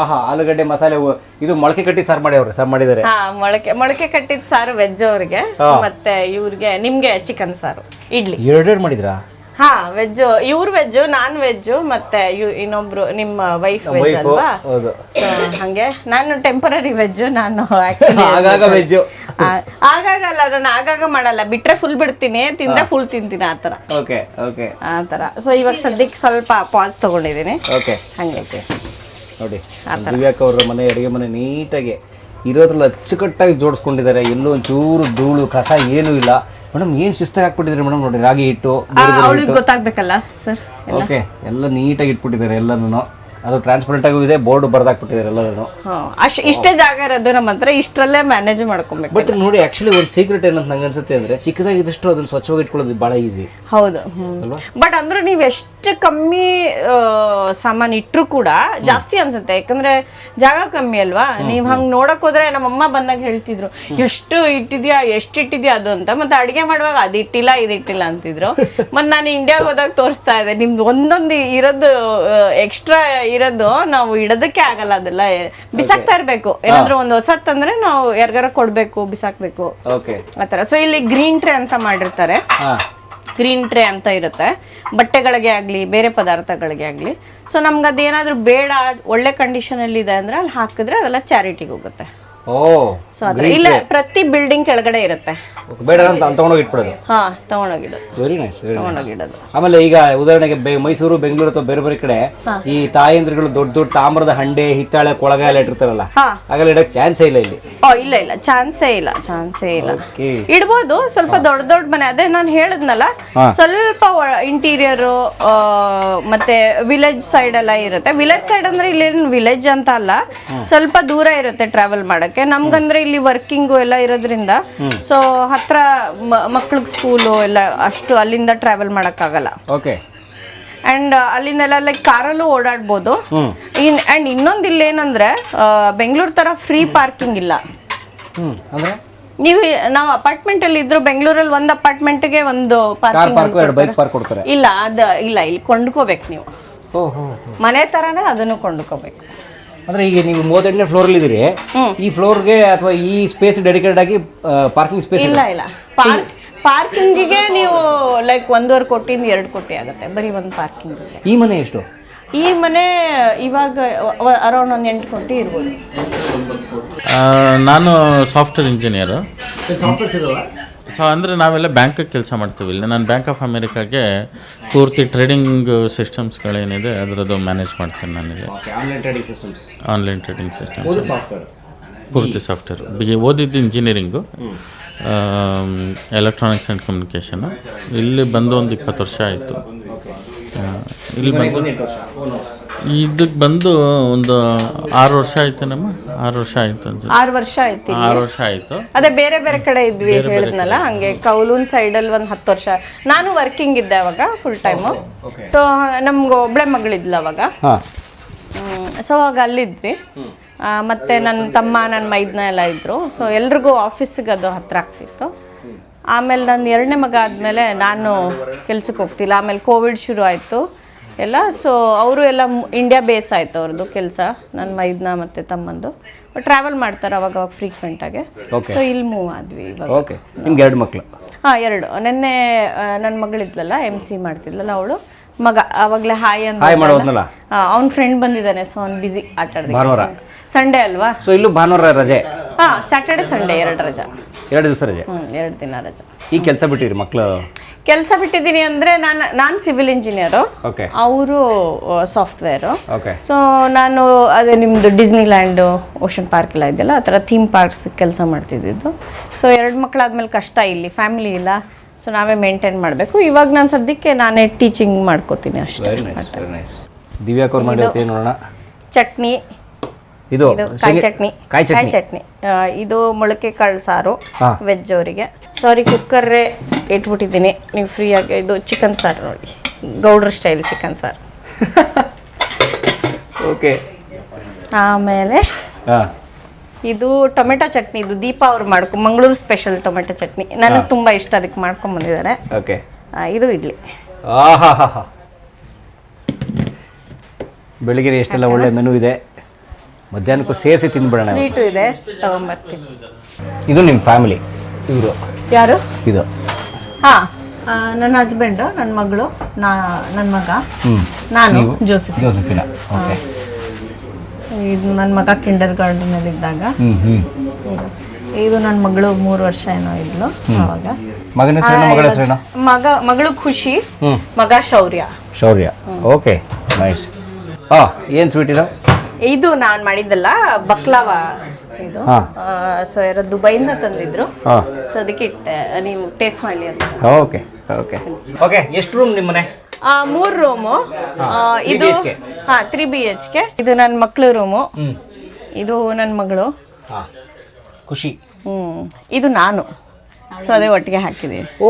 Speaker 1: ಆಹಾ ಆಲೂಗಡ್ಡೆ ಮಸಾಲೆ ಇದು ಮೊಳಕೆ ಕಟ್ಟಿ ಸಾರು ಮಾಡ್ಯವ್ರು ಸಾರು ಮಾಡಿದ್ದಾರೆ
Speaker 2: ಹಾ ಮೊಳಕೆ ಮೊಳಕೆ ಕಟ್ಟಿದ ಸಾರು ವೆಜ್ ಅವ್ರಿಗೆ
Speaker 1: ಹಾ.
Speaker 2: ಮತ್ತೆ ಇವ್ರಿಗೆ ನಿಮ್ಗೆ ಚಿಕನ್ ಸಾರು ಇಡ್ಲಿ.
Speaker 1: ಎರಡೆರಡು ಮಾಡಿದ್ರಾ?
Speaker 2: ಹಾ ವೆಜ್ ಇವ್ರು ವೆಜ್ ನಾನ್ ವೆಜ್ ಮತ್ತೆ ಇನ್ನೊಬ್ರು ನಿಮ್ಮ ವೈಫ್ ವೆಜ್ ಅಲ್ವಾ?
Speaker 1: ಹೌದು.
Speaker 2: So, ಹಂಗೆ. ನಾನು ಟೆಂಪರರಿ ವೆಜ್ ನಾನು ಆಕ್ಚುಲಿ
Speaker 1: ಆಗಾಗ ವೆಜ್
Speaker 2: ಆಗಾಗ ಅಲ್ಲ ನಾನು ಆಗಾಗ ಮಾಡಲ್ಲ. ಬಿಟ್ರೆ ಫುಲ್ ಬಿಡ್ತೀನಿ ತಿಂದ್ರೆ ಫುಲ್ ತಿಂತೀನಿ ಆ ಥರ.
Speaker 1: Okay okay.
Speaker 2: ಆ ಥರ. ಸೊ ಇವಾಗ ಸದ್ಯಕ್ಕೆ ಸ್ವಲ್ಪ ಪಾಸ್ ತಗೊಂಡಿದ್ದೀನಿ.
Speaker 1: ಓಕೆ.
Speaker 2: ಹಂಗೆ
Speaker 1: ನೋಡಿ ದಿವ್ಯಾಕ್ ಅವ್ರ ಮನೆ ಅಡುಗೆ ಮನೆ ನೀಟಾಗಿ ಇರೋದ್ರಲ್ಲಿ ಅಚ್ಚುಕಟ್ಟಾಗಿ ಜೋಡಿಸ್ಕೊಂಡಿದ್ದಾರೆ. ಎಲ್ಲೂ ಒಂಚೂರು ಧೂಳು ಕಸ ಏನೂ ಇಲ್ಲ. ಮೇಡಮ್ ಏನು ಶಿಸ್ತಾಗಿ ಹಾಕ್ಬಿಟ್ಟಿದ್ದಾರೆ ಮೇಡಮ್? ನೋಡಿ ರಾಗಿ ಹಿಟ್ಟು
Speaker 2: ಅವಳಿಗೆ ಗೊತ್ತಾಗ್ಬೇಕಲ್ಲ ಸರ್.
Speaker 1: ಓಕೆ ಎಲ್ಲ ನೀಟಾಗಿ ಇಟ್ಬಿಟ್ಟಿದ್ದಾರೆ ಎಲ್ಲನೂ. ಅದು ಟ್ರಾನ್ಸ್ಪರೆಂಟ್ ಆಗೂ ಇದೆ ಬೋರ್ಡ್ ಬರ್ದಾಕ್ಬಿಟ್ಟಿದ್ದಾರೆ ಎಲ್ಲರೂ
Speaker 2: ಅಷ್ಟು ಇಷ್ಟೇ ಜಾಗ ಇರೋದು ನಮ್ಮ ಹತ್ರ ಇಷ್ಟರಲ್ಲೇ ಮ್ಯಾನೇಜ್ ಮಾಡ್ಕೊಬೇಕು
Speaker 1: ಬಟ್ ನೋಡಿ ಆಕ್ಚುಲಿ ಒಂದು ಸೀಕ್ರೆಟ್ ಏನಂತ ನಂಗೆ ಅನ್ಸುತ್ತೆ ಅಂದರೆ ಚಿಕ್ಕದಾಗಿದ್ದಷ್ಟು ಅದನ್ನ ಸ್ವಚ್ಛವಾಗಿ ಇಟ್ಕೊಳ್ಳೋದು ಬಹಳ ಈಸಿ
Speaker 2: ಹೌದು ಬಟ್ ಅಂದ್ರೆ ನೀವು ಎಷ್ಟು ಕಮ್ಮಿ ಸಾಮಾನ್ ಇಟ್ರು ಕೂಡ ಜಾಸ್ತಿ ಅನ್ಸುತ್ತೆ. ಯಾಕಂದ್ರೆ ಜಾಗ ಕಮ್ಮಿ ಅಲ್ವಾ? ನೀವ್ ಹಂಗ್ ನೋಡಕ್ ಹೋದ್ರೆ ನಮ್ಮಮ್ಮ ಬಂದಾಗ ಹೇಳ್ತಿದ್ರು ಎಷ್ಟು ಇಟ್ಟಿದ್ಯಾ ಎಷ್ಟು ಇಟ್ಟಿದ್ಯಾ ಅದು ಅಂತ? ಮತ್ತೆ ಅಡಿಗೆ ಮಾಡುವಾಗ ಅದು ಇಟ್ಟಿಲ್ಲ ಇದು ಇಟ್ಟಿಲ್ಲ ಅಂತಿದ್ರು. ಮತ್ತೆ ನಾನು ಇಂಡಿಯಾಗ ಹೋದಾಗ ತೋರಿಸ್ತಾ ಇದ್ದೆ ನಿಮ್ದು ಒಂದೊಂದು ಇರೋದು ಎಕ್ಸ್ಟ್ರಾ ಇರೋದು ನಾವು ಇಡೋದಕ್ಕೆ ಆಗಲ್ಲ ಅದೆಲ್ಲ. ಬಿಸಾಕ್ತಾ ಇರ್ಬೇಕು. ಏನಾದ್ರು ಒಂದು ಹೊಸತ್ತಂದ್ರೆ ನಾವು ಯಾರಿಗಾರ ಕೊಡ್ಬೇಕು ಬಿಸಾಕ್ಬೇಕು.
Speaker 1: ಓಕೆ
Speaker 2: ಆತರ ಸೊ ಇಲ್ಲಿ ಗ್ರೀನ್ ಟ್ರೇ ಅಂತ ಮಾಡಿರ್ತಾರೆ. ಗ್ರೀನ್ ಟ್ರೇ ಅಂತ ಇರುತ್ತೆ. ಬಟ್ಟೆಗಳಿಗೆ ಆಗಲಿ ಬೇರೆ ಪದಾರ್ಥಗಳಿಗೆ ಆಗಲಿ. ಸೊ ನಮ್ಗೆ ಅದೇನಾದರೂ ಬೇಡ ಒಳ್ಳೆ ಕಂಡೀಷನಲ್ಲಿ ಇದೆ ಅಂದರೆ ಅಲ್ಲಿ ಹಾಕಿದ್ರೆ ಅದೆಲ್ಲ ಚಾರಿಟಿಗೆ ಹೋಗುತ್ತೆ.
Speaker 1: ಓ
Speaker 2: ಸೊ ಅದ್ರ ಇಲ್ಲ ಪ್ರತಿ ಬಿಲ್ಡಿಂಗ್ ಕೆಳಗಡೆ ಇರುತ್ತೆ.
Speaker 1: ಬೇಡ ಅಂತ ತಗೊಂಡೋಗಿ ಇಟ್ಬಿಡೋದು?
Speaker 2: ಹಾ ತಗೊಂಡೋಗಿಡೋದು.
Speaker 1: ವೆರಿ ನೈಸ್ ವೆರಿ
Speaker 2: ತಗೊಂಡೋಗಿಡೋದು.
Speaker 1: ಆಮೇಲೆ ಈಗ ಉದಾಹರಣೆಗೆ ಬೆ- ಮೈಸೂರು ಬೆಂಗಳೂರು ಅಥವಾ ಬೇರೆ ಬೇರೆ ಕಡೆ ಈ ತಾಯಂದ್ರಿಗಳು ದೊಡ್ಡ ದೊಡ್ಡ ತಾಮ್ರದ ಹಂಡೆ ಹಿತ್ತಾಳೆ ಕೊಳಗ ಎಲ್ಲ ಇಟ್ಟಿರ್ತಾರಲ್ಲ
Speaker 2: ಹಾ.
Speaker 1: ಹಾಗೆಲ್ಲ ಇಡಕ್ ಚಾನ್ಸ್ ಇಲ್ಲ ಇಲ್ಲಿ?
Speaker 2: ಓ ಇಲ್ಲ ಇಲ್ಲ ಚಾನ್ಸೇ ಇಲ್ಲ ಚಾನ್ಸೇ ಇಲ್ಲ.
Speaker 1: ಇಡಬಹುದು
Speaker 2: ಇಡ್ಬೋದು ಸ್ವಲ್ಪ ದೊಡ್ಡ ದೊಡ್ಡ ಮನೆ ಅದೇ ನಾನು ಹೇಳದ್ನಲ್ಲ ಸ್ವಲ್ಪ ಇಂಟೀರಿಯರ್ ಮತ್ತೆ ವಿಲೇಜ್ ಸೈಡ್ ಎಲ್ಲ ಇರುತ್ತೆ. ವಿಲೇಜ್ ಸೈಡ್ ಅಂದ್ರೆ ಇಲ್ಲಿ ವಿಲೇಜ್ ಅಂತ ಅಲ್ಲ ಸ್ವಲ್ಪ ದೂರ ಇರುತ್ತೆ ಟ್ರಾವೆಲ್ ಮಾಡಕ್ಕೆ. ನಮ್ಗಂದ್ರೆ ಇಲ್ಲಿ ವರ್ಕಿಂಗು ಎಲ್ಲ ಇರೋದ್ರಿಂದ ಸೊ ಹತ್ರ ಮಕ್ಳಿಗೆ ಸ್ಕೂಲು ಎಲ್ಲ ಅಷ್ಟು ಅಲ್ಲಿಂದ ಟ್ರಾವೆಲ್ ಮಾಡೋಕ್ಕಾಗಲ್ಲ.
Speaker 1: ಓಕೆ.
Speaker 2: ಅಂಡ್ ಅಲ್ಲಿಂದೆಲ್ಲ ಲೈಕ್ ಕಾರಲ್ಲೂ ಓಡಾಡ್ಬೋದು. ಇನ್ ಆ್ಯಂಡ್ ಇನ್ನೊಂದು ಇಲ್ಲಿ ಏನಂದ್ರೆ ಬೆಂಗಳೂರು ಥರ ಫ್ರೀ ಪಾರ್ಕಿಂಗ್ ಇಲ್ಲ. ನೀವು ನಾವು ಅಪಾರ್ಟ್ಮೆಂಟ್ ಅಲ್ಲಿ ಇದ್ರು ಬೆಂಗಳೂರಲ್ಲಿ ಒಂದು ಅಪಾರ್ಟ್ಮೆಂಟ್ಗೆ ಒಂದು
Speaker 1: ಕಾರ್
Speaker 2: ಪಾರ್ಕಿಂಗ್ ಇಲ್ಲ ಅದ ಇಲ್ಲ ಇಲ್ಲಿ ಕೊಂಡ್ಕೋಬೇಕು ನೀವು. ಮನೆ ತರಾನೇ ಅದನ್ನು ಕೊಂಡ್ಕೋಬೇಕು.
Speaker 1: ಅಂದ್ರೆ ಈಗ ನೀವು ಮೂವತ್ತೆಂಟನೇ ಫ್ಲೋರ್ ಇದ್ದೀರಿ ಈ ಫ್ಲೋರ್ಗೆ ಅಥವಾ ಈ ಸ್ಪೇಸ್ ಡೆಡಿಕೇಟೆಡ್ ಆಗಿ ಪಾರ್ಕಿಂಗ್ ಸ್ಪೇಸ್
Speaker 2: ಇಲ್ಲ ಇಲ್ಲ. ಪಾರ್ಕ್ ಪಾರ್ಕಿಂಗಿಗೆ ನೀವು ಲೈಕ್ ಒಂದೂವರೆ ಕೋಟಿ ಎರಡು ಕೋಟಿ ಆಗುತ್ತೆ. ಬರೀ ಒಂದು ಪಾರ್ಕಿಂಗ್
Speaker 1: ಈ ಮನೆ ಎಷ್ಟು?
Speaker 2: ಈ ಮನೆ ಇವಾಗ ಅರೌಂಡ್ ಒಂದು ಎಂಟು ಕೋಟಿ ಇರ್ಬೋದು.
Speaker 3: ನಾನು ಸಾಫ್ಟ್ವೇರ್ ಇಂಜಿನಿಯರು ಸೊ ಅಂದರೆ ನಾವೆಲ್ಲ ಬ್ಯಾಂಕಿಗೆ ಕೆಲಸ ಮಾಡ್ತೀವಿ. ಇಲ್ಲಿ ನಾನು ಬ್ಯಾಂಕ್ ಆಫ್ ಅಮೇರಿಕಾಗೆ ಪೂರ್ತಿ ಟ್ರೇಡಿಂಗ್ ಸಿಸ್ಟಮ್ಸ್ಗಳೇನಿದೆ ಅದರದ್ದು ಮ್ಯಾನೇಜ್ ಮಾಡ್ತೀನಿ ನಾನಿಲ್ಲಿ.
Speaker 1: Online trading systems
Speaker 3: online trading system
Speaker 1: software
Speaker 3: ಪೂರ್ತಿ ಸಾಫ್ಟ್ವೇರ್ ಬಿ ಓದಿದ್ದು ಇಂಜಿನಿಯರಿಂಗು ಎಲೆಕ್ಟ್ರಾನಿಕ್ಸ್ ಆ್ಯಂಡ್ ಕಮ್ಯುನಿಕೇಷನು ಇಲ್ಲಿ ಬಂದು ಒಂದು ಇಪ್ಪತ್ತು ವರ್ಷ ಆಯಿತು. ಇಲ್ಲಿ ಬಂದು ಇದಕ್ಕೆ ಬಂದು ಒಂದು ಆರು ವರ್ಷ ಆಯ್ತು ನಮ್ಮ? ಆರು ವರ್ಷ ಆಯ್ತು ಅನ್ಸುತ್ತೆ
Speaker 2: ಆರು ವರ್ಷ ಆಯ್ತು ಇಲ್ಲಿ.
Speaker 3: ಆರು ವರ್ಷ ಆಯ್ತು.
Speaker 2: ಅದೇ ಬೇರೆ ಬೇರೆ ಕಡೆ ಇದ್ವಿ ಹೇಳಿದ್ನಲ್ಲ ಹಂಗೆ ಕೌಲೂನ್ ಸೈಡಲ್ಲಿ ಒಂದು ಹತ್ತು ವರ್ಷ. ನಾನು ವರ್ಕಿಂಗ್ ಇದ್ದೆ ಅವಾಗ ಫುಲ್ ಟೈಮು ಸೊ ನಮ್ಗೆ ಒಬ್ಳೆ ಮಗಳಿದ್ಲು ಅವಾಗ.
Speaker 1: ಹಾಂ.
Speaker 2: ಸೊ ಅವಾಗ ಅಲ್ಲಿದ್ವಿ. ಆ, ಮತ್ತೆ ನನ್ನ ತಮ್ಮ ನನ್ನ ಮೈದ್ನ ಎಲ್ಲ ಇದ್ರು. ಸೊ ಎಲ್ರಿಗೂ ಆಫೀಸ್ಗೆ ಅದು ಹತ್ರ ಆಗ್ತಿತ್ತು. ಆಮೇಲೆ ನನ್ನ ಎರಡನೇ ಮಗ ಆದಮೇಲೆ ನಾನು ಕೆಲ್ಸಕ್ಕೆ ಹೋಗ್ತಿಲ್ಲ. ಆಮೇಲೆ ಕೋವಿಡ್ ಶುರು ಆಯಿತು. ಎಲ್ಲ. ಸೊ ಅವರು ಎಲ್ಲ ಇಂಡಿಯಾ ಬೇಸ್ ಆಯಿತು ಅವ್ರದ್ದು ಕೆಲಸ ನನ್ನ ಮೈದ್ನ ಮತ್ತೆ ತಮ್ಮಂದು. ಟ್ರಾವೆಲ್ ಮಾಡ್ತಾರೆ ಅವಾಗ ಅವಾಗ ಫ್ರೀಕ್ವೆಂಟ್
Speaker 1: ಆಗಿ.
Speaker 2: ಸೊ ಇಲ್ಲಿ ಮೂವ್ ಆದ್ವಿ ಇವಾಗ.
Speaker 1: ಓಕೆ ನಿಮ್ಗೆ ಎರಡು ಮಕ್ಕಳು
Speaker 2: ಹಾಂ ಎರಡು. ನಿನ್ನೆ ನನ್ನ ಮಗಳಿದ್ಲಲ್ಲ ಎಂ ಸಿ ಮಾಡ್ತಿದ್ಲಲ್ಲ ಅವಳು. ಮಗ ಅವಾಗಲೇ ಹಾಯ್ ಅಂತ
Speaker 1: ಹಾಯ್ ಮಾಡೋದ್ನಲ್ಲ?
Speaker 2: ಅವ್ನ ಫ್ರೆಂಡ್ ಬಂದಿದ್ದಾನೆ ಸೊ ಅವ್ನು ಬಿಸಿ ಆಟ
Speaker 1: ಭಾನುವಾರ.
Speaker 2: ಸಂಡೇ ಅಲ್ವಾ?
Speaker 1: ಸೊ ಇಲ್ಲೂ ಭಾನುವಾರ ರಜೆ?
Speaker 2: ಹಾ ಸ್ಯಾಟರ್ಡೆ ಸಂಡೇ ಎರಡು ರಜಾ.
Speaker 1: ಎರಡು ದಿವಸ ರಜೆ?
Speaker 2: ಹ್ಞೂ ಎರಡು ದಿನ ರಜಾ.
Speaker 1: ಈ ಕೆಲಸ ಬಿಟ್ಟಿರಿ ಮಕ್ಕಳು
Speaker 2: ಕೆಲಸ ಬಿಟ್ಟಿದ್ದೀನಿ ಅಂದರೆ ನಾನು ನಾನು ಸಿವಿಲ್ ಇಂಜಿನಿಯರು.
Speaker 1: ಓಕೆ
Speaker 2: ಅವರು ಸಾಫ್ಟ್ವೇರು
Speaker 1: ಓಕೆ
Speaker 2: ಸೊ ನಾನು ಅದೇ ನಿಮ್ಮದು ಡಿಸ್ನಿ ಲ್ಯಾಂಡು ಓಷನ್ ಪಾರ್ಕ್ ಎಲ್ಲ ಇದೆಯಲ್ಲ ಆ ಥರ ಥೀಮ್ ಪಾರ್ಕ್ಸ್ ಕೆಲಸ ಮಾಡ್ತಿದ್ದಿದ್ದು. ಸೊ ಎರಡು ಮಕ್ಕಳಾದ್ಮೇಲೆ ಕಷ್ಟ ಇಲ್ಲಿ ಫ್ಯಾಮಿಲಿ ಇಲ್ಲ. ಸೊ ನಾವೇ ಮೇಂಟೈನ್ ಮಾಡಬೇಕು. ಇವಾಗ ನಾನು ಸದ್ಯಕ್ಕೆ ನಾನೇ ಟೀಚಿಂಗ್ ಮಾಡ್ಕೋತೀನಿ ಅಷ್ಟೇ.
Speaker 1: ಮಾಡಿರ್ತೀವಿ ನೋಡೋಣ?
Speaker 2: ಚಟ್ನಿ.
Speaker 1: ಇದು
Speaker 2: ಕಾಯಿ ಚಟ್ನಿ.
Speaker 1: ಕಾಯಿ ಚಟ್ನಿ.
Speaker 2: ಇದು ಮೊಳಕೆ ಕಾಳು ಸಾರು ವೆಜ್ ಅವರಿಗೆ. ಸಾರಿ ಕುಕ್ಕರ್ರೇ ಇಟ್ಬಿಟ್ಟಿದ್ದೀನಿ. ನೀವು ಫ್ರೀ ಆಗಿ ಇದು ಚಿಕನ್ ಸಾರು ನೋಡಿ. ಗೌಡ್ರ ಸ್ಟೈಲ್ ಚಿಕನ್ ಸಾರು.
Speaker 1: ಓಕೆ
Speaker 2: ಆಮೇಲೆ ಇದು ಟೊಮೆಟೊ ಚಟ್ನಿ ಇದು ದೀಪ ಅವ್ರು ಮಾಡ್ಕೊ ಮಂಗಳೂರು ಸ್ಪೆಷಲ್ ಟೊಮೆಟೊ ಚಟ್ನಿ. ನನಗೆ ತುಂಬ ಇಷ್ಟ ಅದಕ್ಕೆ ಮಾಡ್ಕೊಂಡ್ ಬಂದಿದ್ದಾರೆ.
Speaker 1: ಓಕೆ
Speaker 2: ಇದು ಇಡ್ಲಿ.
Speaker 1: ಬೆಳಿಗ್ಗೆ ಎಷ್ಟೆಲ್ಲ ಒಳ್ಳೆ ಮೆನು ಇದೆ. ಮಧ್ಯಾಹ್ನಕ್ಕೂ ಸೇರಿಸಿ ತಿಂದ್ಬಿಡೋಣ
Speaker 2: ಸ್ವೀಟು ಇದೆ ತಗೊಂಬರ್ತೀನಿ.
Speaker 1: ಇದು ನಿಮ್ಮ ಫ್ಯಾಮಿಲಿ ಇವರು.
Speaker 2: ಯಾರು?
Speaker 1: ಇದು.
Speaker 2: ಹಾಂ ನನ್ನ ಹಸ್ಬೆಂಡು ನನ್ನ ಮಗಳು ನಾ ನನ್ನ ಮಗ.
Speaker 1: ಹ್ಞೂ
Speaker 2: ನಾನು ಜೋಸೆಫ್
Speaker 1: ಜೋಸಫಿನ. ಓಕೆ.
Speaker 2: ಇದು ನನ್ನ ಮಗ ಕಿಂಡರ್ ಗಾರ್ಡನಲ್ಲಿ ಇದ್ದಾಗ
Speaker 1: ಹ್ಞೂ ಹ್ಞೂ
Speaker 2: ಇದು ನನ್ನ ಮಗಳು ಮೂರು ವರ್ಷ ಏನೋ ಇದ್ಲು ಅವಾಗ.
Speaker 1: ಮಗನ ಹೆಸರೇನು ಮಗಳ ಹೆಸರೇನು?
Speaker 2: ಮಗ ಮಗಳು ಖುಷಿ ಮಗ ಶೌರ್ಯ.
Speaker 1: ಶೌರ್ಯ. Okay nice. ಹಾಂ ಏನು ಸ್ವೀಟ್ ಇದು?
Speaker 2: ಇದು ನಾನು ಮಾಡಿದ್ದಲ್ಲ ಬಕ್ಲಾವ ಇದು. ಸೊ ಯಾರೋ ದುಬೈಯಿಂದ ತಂದಿದ್ರು. ಸೊ ಅದಕ್ಕೆ ಇಟ್ಟೆ. ನೀವು ಟೇಸ್ಟ್ ಮಾಡಲಿ ಅಂತ.
Speaker 1: ಓಕೆ ಓಕೆ ಓಕೆ ಎಷ್ಟು ರೂಮ್ ನಿಮ್ಮನೆ?
Speaker 2: ಆ, ಮೂರ್ ರೂಮು ಇದು
Speaker 1: BHK.
Speaker 2: ಹಾ ತ್ರೀ ಬಿ ಎಚ್ ಕೆ ಇದು ನನ್ನ ಮಕ್ಳು ರೂಮು
Speaker 1: ಹ್ಞೂ
Speaker 2: ಇದು ನನ್ನ ಮಗಳು.
Speaker 1: ಹಾಂ ಖುಷಿ.
Speaker 2: ಹ್ಮ್ ಇದು ನಾನು. ಸೊ ಅದೇ ಒಟ್ಟಿಗೆ ಹಾಕಿದೆ.
Speaker 1: ಓ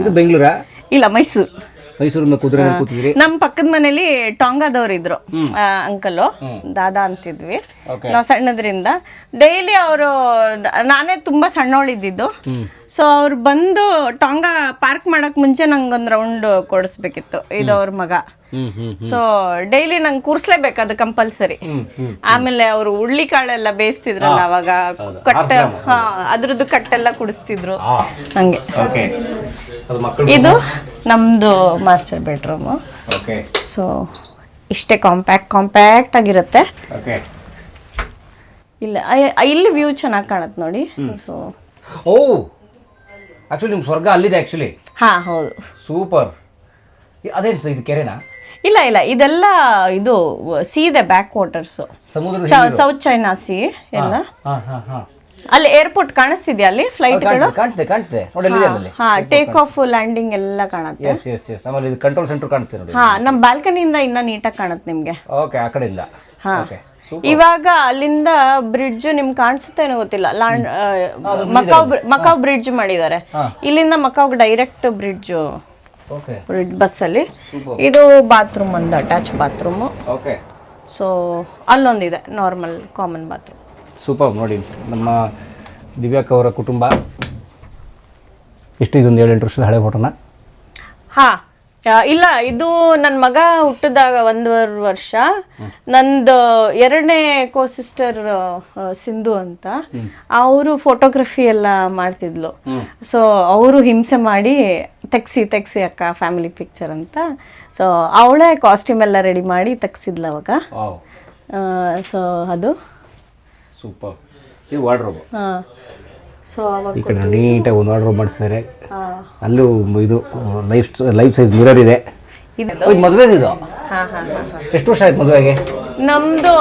Speaker 1: ಇದು ಬೆಂಗಳೂರಾ?
Speaker 2: ಇಲ್ಲ ಮೈಸೂರು.
Speaker 1: ಮೈಸೂರಿಂದ ಕುದುರೆ ಕೂತಿದ್ರಿ?
Speaker 2: ನಮ್ಮ ಪಕ್ಕದ ಮನೇಲಿ ಟಾಂಗಾದವ್ರು ಇದ್ರು ಅಂಕಲ್. ದಾದಾ ಅಂತಿದ್ವಿ. ನಾವು ಸಣ್ಣದ್ರಿಂದ. ಡೈಲಿ ಅವರು ನಾನೇ ತುಂಬಾ ಸಣ್ಣವಳಿದ್ದಿದ್ದು. ಸೊ ಅವ್ರು ಬಂದು ಟಾಂಗಾ ಪಾರ್ಕ್ ಮಾಡಕ್ ಮುಂಚೆ ನಂಗೊಂದು ರೌಂಡ್ ಕೊಡಿಸ್ಬೇಕಿತ್ತು. ಇದು ಅವ್ರ ಮಗ. ಸೊ ಡೈಲಿ ನಂಗೆ ಕೂರ್ಸ್ಲೇಬೇಕು ಅದು ಕಂಪಲ್ಸರಿ ಆಮೇಲೆ ಅವರು ಉಳ್ಳಿ ಕಾಳೆಲ್ಲ ಬೇಯಿಸ್ತಿದ್ರಲ್ಲ ಅವಾಗ ಕಟ್ಟೆ ಹಾ ಅದ್ರದ್ದು ಕಟ್ಟೆಲ್ಲ ಕುಡಿಸ್ತಿದ್ರು. ಹಂಗೆ. ಇದು ನಮ್ದು ಮಾಸ್ಟರ್ ಬೆಡ್ರೂಮ್ ಸೊ ಇಷ್ಟೇ ಕಾಂಪ್ಯಾಕ್ಟ್ ಕಾಂಪ್ಯಾಕ್ಟ್ ಆಗಿರುತ್ತೆ. ಇಲ್ಲ ಇಲ್ಲಿ ವ್ಯೂ ಚೆನ್ನಾಗಿ ಕಾಣುತ್ತೆ ನೋಡಿ. ಸೊ
Speaker 1: ಓ! ಆ್ಯಕ್ಚುಲಿ ನಿಮ್ಮ ಸ್ವರ್ಗ ಅಲ್ಲಿದೆ ಆ್ಯಕ್ಚುಲಿ
Speaker 2: ಹಾ ಹೌದು.
Speaker 1: ಸೂಪರ್ ಅದೇನು ಸರ್ ಇದು ಕೆರೆನಾ?
Speaker 2: ಇಲ್ಲ ಇಲ್ಲ ಇದೆಲ್ಲ ಇದು ಸಿ ಇದೆ ಬ್ಯಾಕ್ ವಾಟರ್ಸ್
Speaker 1: ಸಮುದ್ರ
Speaker 2: ಸೌತ್ ಚೈನಾ ಸಿ ಎಲ್ಲ.
Speaker 1: ಹಾಂ ಹಾಂ ಹಾಂ.
Speaker 2: ಅಲ್ಲಿ ಏರ್ಪೋರ್ಟ್ ಕಾಣಿಸ್ತಿದ್ಯಾ ಅಲ್ಲಿ ಫ್ಲೈಟ್ಗಳು
Speaker 1: ಕಾಣ್ತೆ ಕಾಣ್ತೆ ನೋಡಿ ಎಲ್ಲಿದೆ ಅಲ್ಲಿ
Speaker 2: ಹಾ ಟೇಕ್ ಆಫ್ ಲ್ಯಾಂಡಿಂಗ್ ಎಲ್ಲ ಕಾಣುತ್ತೆ.
Speaker 1: ಎಸ್ ಎಸ್ ಎಸ್ ಆಮೇಲೆ ಇದು ಕಂಟ್ರೋಲ್ ಸೆಂಟರ್ ಕಾಣುತ್ತೆ ನೋಡಿ
Speaker 2: ಹಾ ನಮ್ಮ ಬಾಲ್ಕನಿಯಿಂದ ಇನ್ನ ನೀಟಾಗಿ ಕಾಣುತ್ತೆ ನಿಮಗೆ.
Speaker 1: ಓಕೆ ಆ ಕಡೆಯಿಂದ.
Speaker 2: ಹಾ.
Speaker 1: ಓಕೆ
Speaker 2: ಇವಾಗ ಅಲ್ಲಿಂದ ಬ್ರಿಡ್ಜ್ ನಿಮ್ ಕಾಣಿಸುತ್ತೆ ಏನೋ ಗೊತ್ತಿಲ್ಲ. ಲಾಂಡ್ ಮಕಾವ್ ಮಕಾವ್ ಬ್ರಿಡ್ಜ್ ಮಾಡಿದ್ದಾರೆ. ಇಲ್ಲಿಂದ ಮಕಾವ್ ಡೈರೆಕ್ಟ್ ಬ್ರಿಡ್ಜ್ ಬ್ರಿಡ್ಜ್ ಬಸ್ಸಲ್ಲಿ ಇದು ಬಾತ್ರೂಮ್ ಒಂದು ಅಟ್ಯಾಚ್ ಬಾತ್ರೂಮ್
Speaker 1: ಓಕೆ
Speaker 2: ಸೊ ಅಲ್ಲೊಂದಿದೆ ನಾರ್ಮಲ್ ಕಾಮನ್ ಬಾತ್ರೂಮ್
Speaker 1: ಸೂಪರ್ ನೋಡಿ. ನಮ್ಮ ದಿವ್ಯಾಕ್ ಅವರ ಕುಟುಂಬ. ಎಷ್ಟು ಇದೊಂದು ಏಳೆಂಟು ವರ್ಷದ ಹಳೆ ಫೋಟೋನ
Speaker 2: ಹಾ. ಇಲ್ಲ ಇದು ನನ್ನ ಮಗ ಹುಟ್ಟಿದಾಗ ಒಂದೂವರೆ ವರ್ಷ. ನಂದು ಎರಡನೇ ಕೋ ಸಿಸ್ಟರ್ ಸಿಂಧು ಅಂತ. ಅವರು ಫೋಟೋಗ್ರಫಿ ಎಲ್ಲ ಮಾಡ್ತಿದ್ಲು. ಸೊ ಅವರು ಹಿಂಸೆ ಮಾಡಿ ತೆಗ್ಸಿ ತೆಗ್ಸಿ ಅಕ್ಕ ಫ್ಯಾಮಿಲಿ ಪಿಕ್ಚರ್ ಅಂತ. ಸೊ ಅವಳೇ ಕಾಸ್ಟ್ಯೂಮ್ ಎಲ್ಲ ರೆಡಿ ಮಾಡಿ ತೆಗ್ಸಿದ್ಲು ಅವಾಗ. ಸೊ ಅದು.
Speaker 1: ಸೂಪರ್
Speaker 2: ಹಾಂ ಸೊ
Speaker 1: ಈ ಕಡೆ ನೀಟಾಗಿ ಒಂದು ವಾರ್ಡ್ರೋಬ್ ಮಾಡಿಸಿದ್ದಾರೆ. ಅಲ್ಲೂ ಇದು ಲೈಫ್ ಲೈಫ್ ಸೈಜ್ ಮಿರರ್ ಇದೆ.
Speaker 2: ಮದುವೆ
Speaker 1: ಇದು ಎಷ್ಟು ವರ್ಷ ಆಯ್ತು ಮದುವೆಗೆ?
Speaker 2: ನಮ್ದು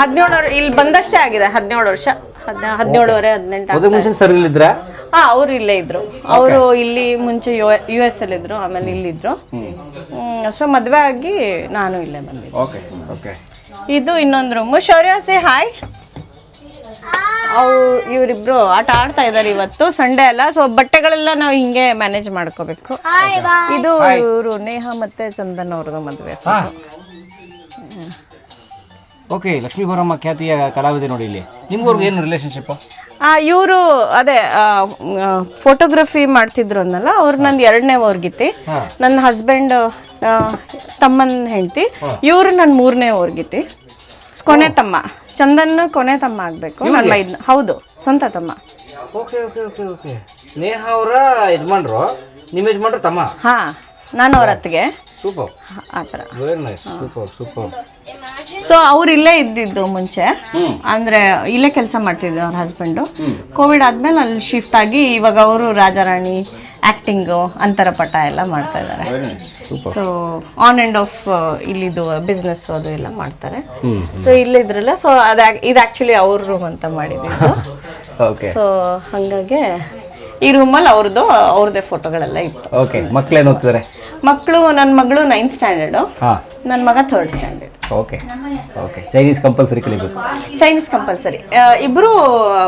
Speaker 2: ಹದಿನೇಳು ವರ್ಷ ಇಲ್ಲಿ ಬಂದಷ್ಟೇ ಆಗಿದೆ ಹದಿನೇಳು ವರ್ಷ. ಹದಿನ ಹದಿನೇಳುವರೆ ಹದಿನೆಂಟು
Speaker 1: ಮುಂಚೆ ಸರ್ ಇಲ್ಲಿದ್ರ?
Speaker 2: ಹಾ ಅವ್ರು ಇಲ್ಲೇ ಇದ್ರು. ಅವರು ಇಲ್ಲಿ ಮುಂಚೆ ಯು ಯು ಎಸ್ ಅಲ್ಲಿ ಇದ್ರು ಆಮೇಲೆ ಇಲ್ಲಿದ್ರು. ಸೊ ಮದ್ವೆ ಆಗಿ ನಾನು ಇಲ್ಲೇ ಬಂದಿದ್ದೆ.
Speaker 1: ಓಕೆ ಓಕೆ
Speaker 2: ಇದು ಇನ್ನೊಂದು ರೂಮು ಶೌರ್ಯ ಸೇ ಹಾಯ್ ಅವು ಇವರಿಬ್ರು ಆಟ ಆಡ್ತಾ ಇದಾರೆ ಇವತ್ತು ಸಂಡೇ ಅಲ್ಲ. ಸೊ ಬಟ್ಟೆಗಳೆಲ್ಲ ನಾವು ಹಿಂಗೆ ಮ್ಯಾನೇಜ್ ಮಾಡ್ಕೋಬೇಕು. ಇದು ಇವರು ನೇಹ ಮತ್ತೆ ಚಂದನ್ ಅವ್ರದ್ದು ಮದ್ವೆ.
Speaker 1: ಓಕೆ ಲಕ್ಷ್ಮೀ ಬರಮ್ಮ ಖ್ಯಾತಿಯ ಕಲಾವಿದೆ ನೋಡಿ ಇಲ್ಲಿ. ನಿಮ್ಗವ್ರಿಗೆ ಏನು ರಿಲೇಶನ್ಶಿಪ್
Speaker 2: ಇವರು ಅದೇ ಫೋಟೋಗ್ರಫಿ ಮಾಡ್ತಿದ್ರು ಅನ್ನಲ್ಲ ಅವ್ರು ನಂದು ಎರಡನೇ ವರ್ಗಿತಿ ನನ್ನ ಹಸ್ಬೆಂಡ್ ತಮ್ಮನ ಹೆಂಡತಿ. ಇವರು ನನ್ನ ಮೂರನೇ ವರ್ಗಿತಿ ಕೊನೆ ತಮ್ಮ. ಚಂದನ್ ಕೊನೆ ತಮ್ಮ ಆಗಬೇಕು. ನನ್ನ ಹೌದು ಸ್ವಂತ ತಮ್ಮ.
Speaker 1: Okay okay okay okay. Neha ಅವರ ಯಜಮಾನ್ರು ನಿಮ್ಮ ಯಜಮಾನ್ರು ತಮ್ಮ?
Speaker 2: ಹಾ ನಾನು ಅವ್ರ ಅತ್ತಿಗೆ.
Speaker 1: ಸೂಪರ್.
Speaker 2: ಆ ಥರ.
Speaker 1: Very nice super super.
Speaker 2: So ಅವ್ರು ಇಲ್ಲೇ ಇದ್ದಿದ್ದು ಮುಂಚೆ. ಅಂದ್ರೆ ಇಲ್ಲೇ ಕೆಲಸ ಮಾಡ್ತಿದ್ರು ಅವ್ರ ಹಸ್ಬೆಂಡು ಕೋವಿಡ್ ಆದ್ಮೇಲೆ ಅಲ್ಲಿ ಶಿಫ್ಟ್ ಆಗಿ ಇವಾಗ ಅವರು ರಾಜಾರಾಣಿ ಆಕ್ಟಿಂಗು ಅಂತರ ಪಟ ಎಲ್ಲ ಮಾಡ್ತಾ ಇದ್ದಾರೆ. ಸೊ ಆನ್ ಆ್ಯಂಡ್ ಆಫ್ ಇಲ್ಲಿದು ಬಿಸ್ನೆಸ್ ಅದು ಎಲ್ಲ ಮಾಡ್ತಾರೆ. ಸೊ ಇಲ್ಲಿದ್ರಲ್ಲ ಸೊ ಅದ ಇದು ಆ್ಯಕ್ಚುಲಿ ಅವ್ರ ರೂಮ್ ಅಂತ ಮಾಡಿದ್ದು
Speaker 1: ಓಕೆ
Speaker 2: ಸೊ ಹಾಗಾಗಿ ಈ ರೂಮಲ್ಲಿ ಅವ್ರದ್ದು ಅವ್ರದ್ದೇ ಫೋಟೋಗಳೆಲ್ಲ ಇತ್ತು.
Speaker 1: ಓಕೆ ಓದ್ತಿದ್ದಾರೆ
Speaker 2: ಮಕ್ಕಳು ನನ್ನ ಮಗಳು ನೈನ್ತ್ ಸ್ಟ್ಯಾಂಡರ್ಡು ನನ್ನ ಮಗ third standard
Speaker 1: okay okay Chinese compulsory ಕಲಿಬೇಕು
Speaker 2: ಚೈನೀಸ್ ಕಂಪಲ್ಸರಿ ಇಬ್ಬರು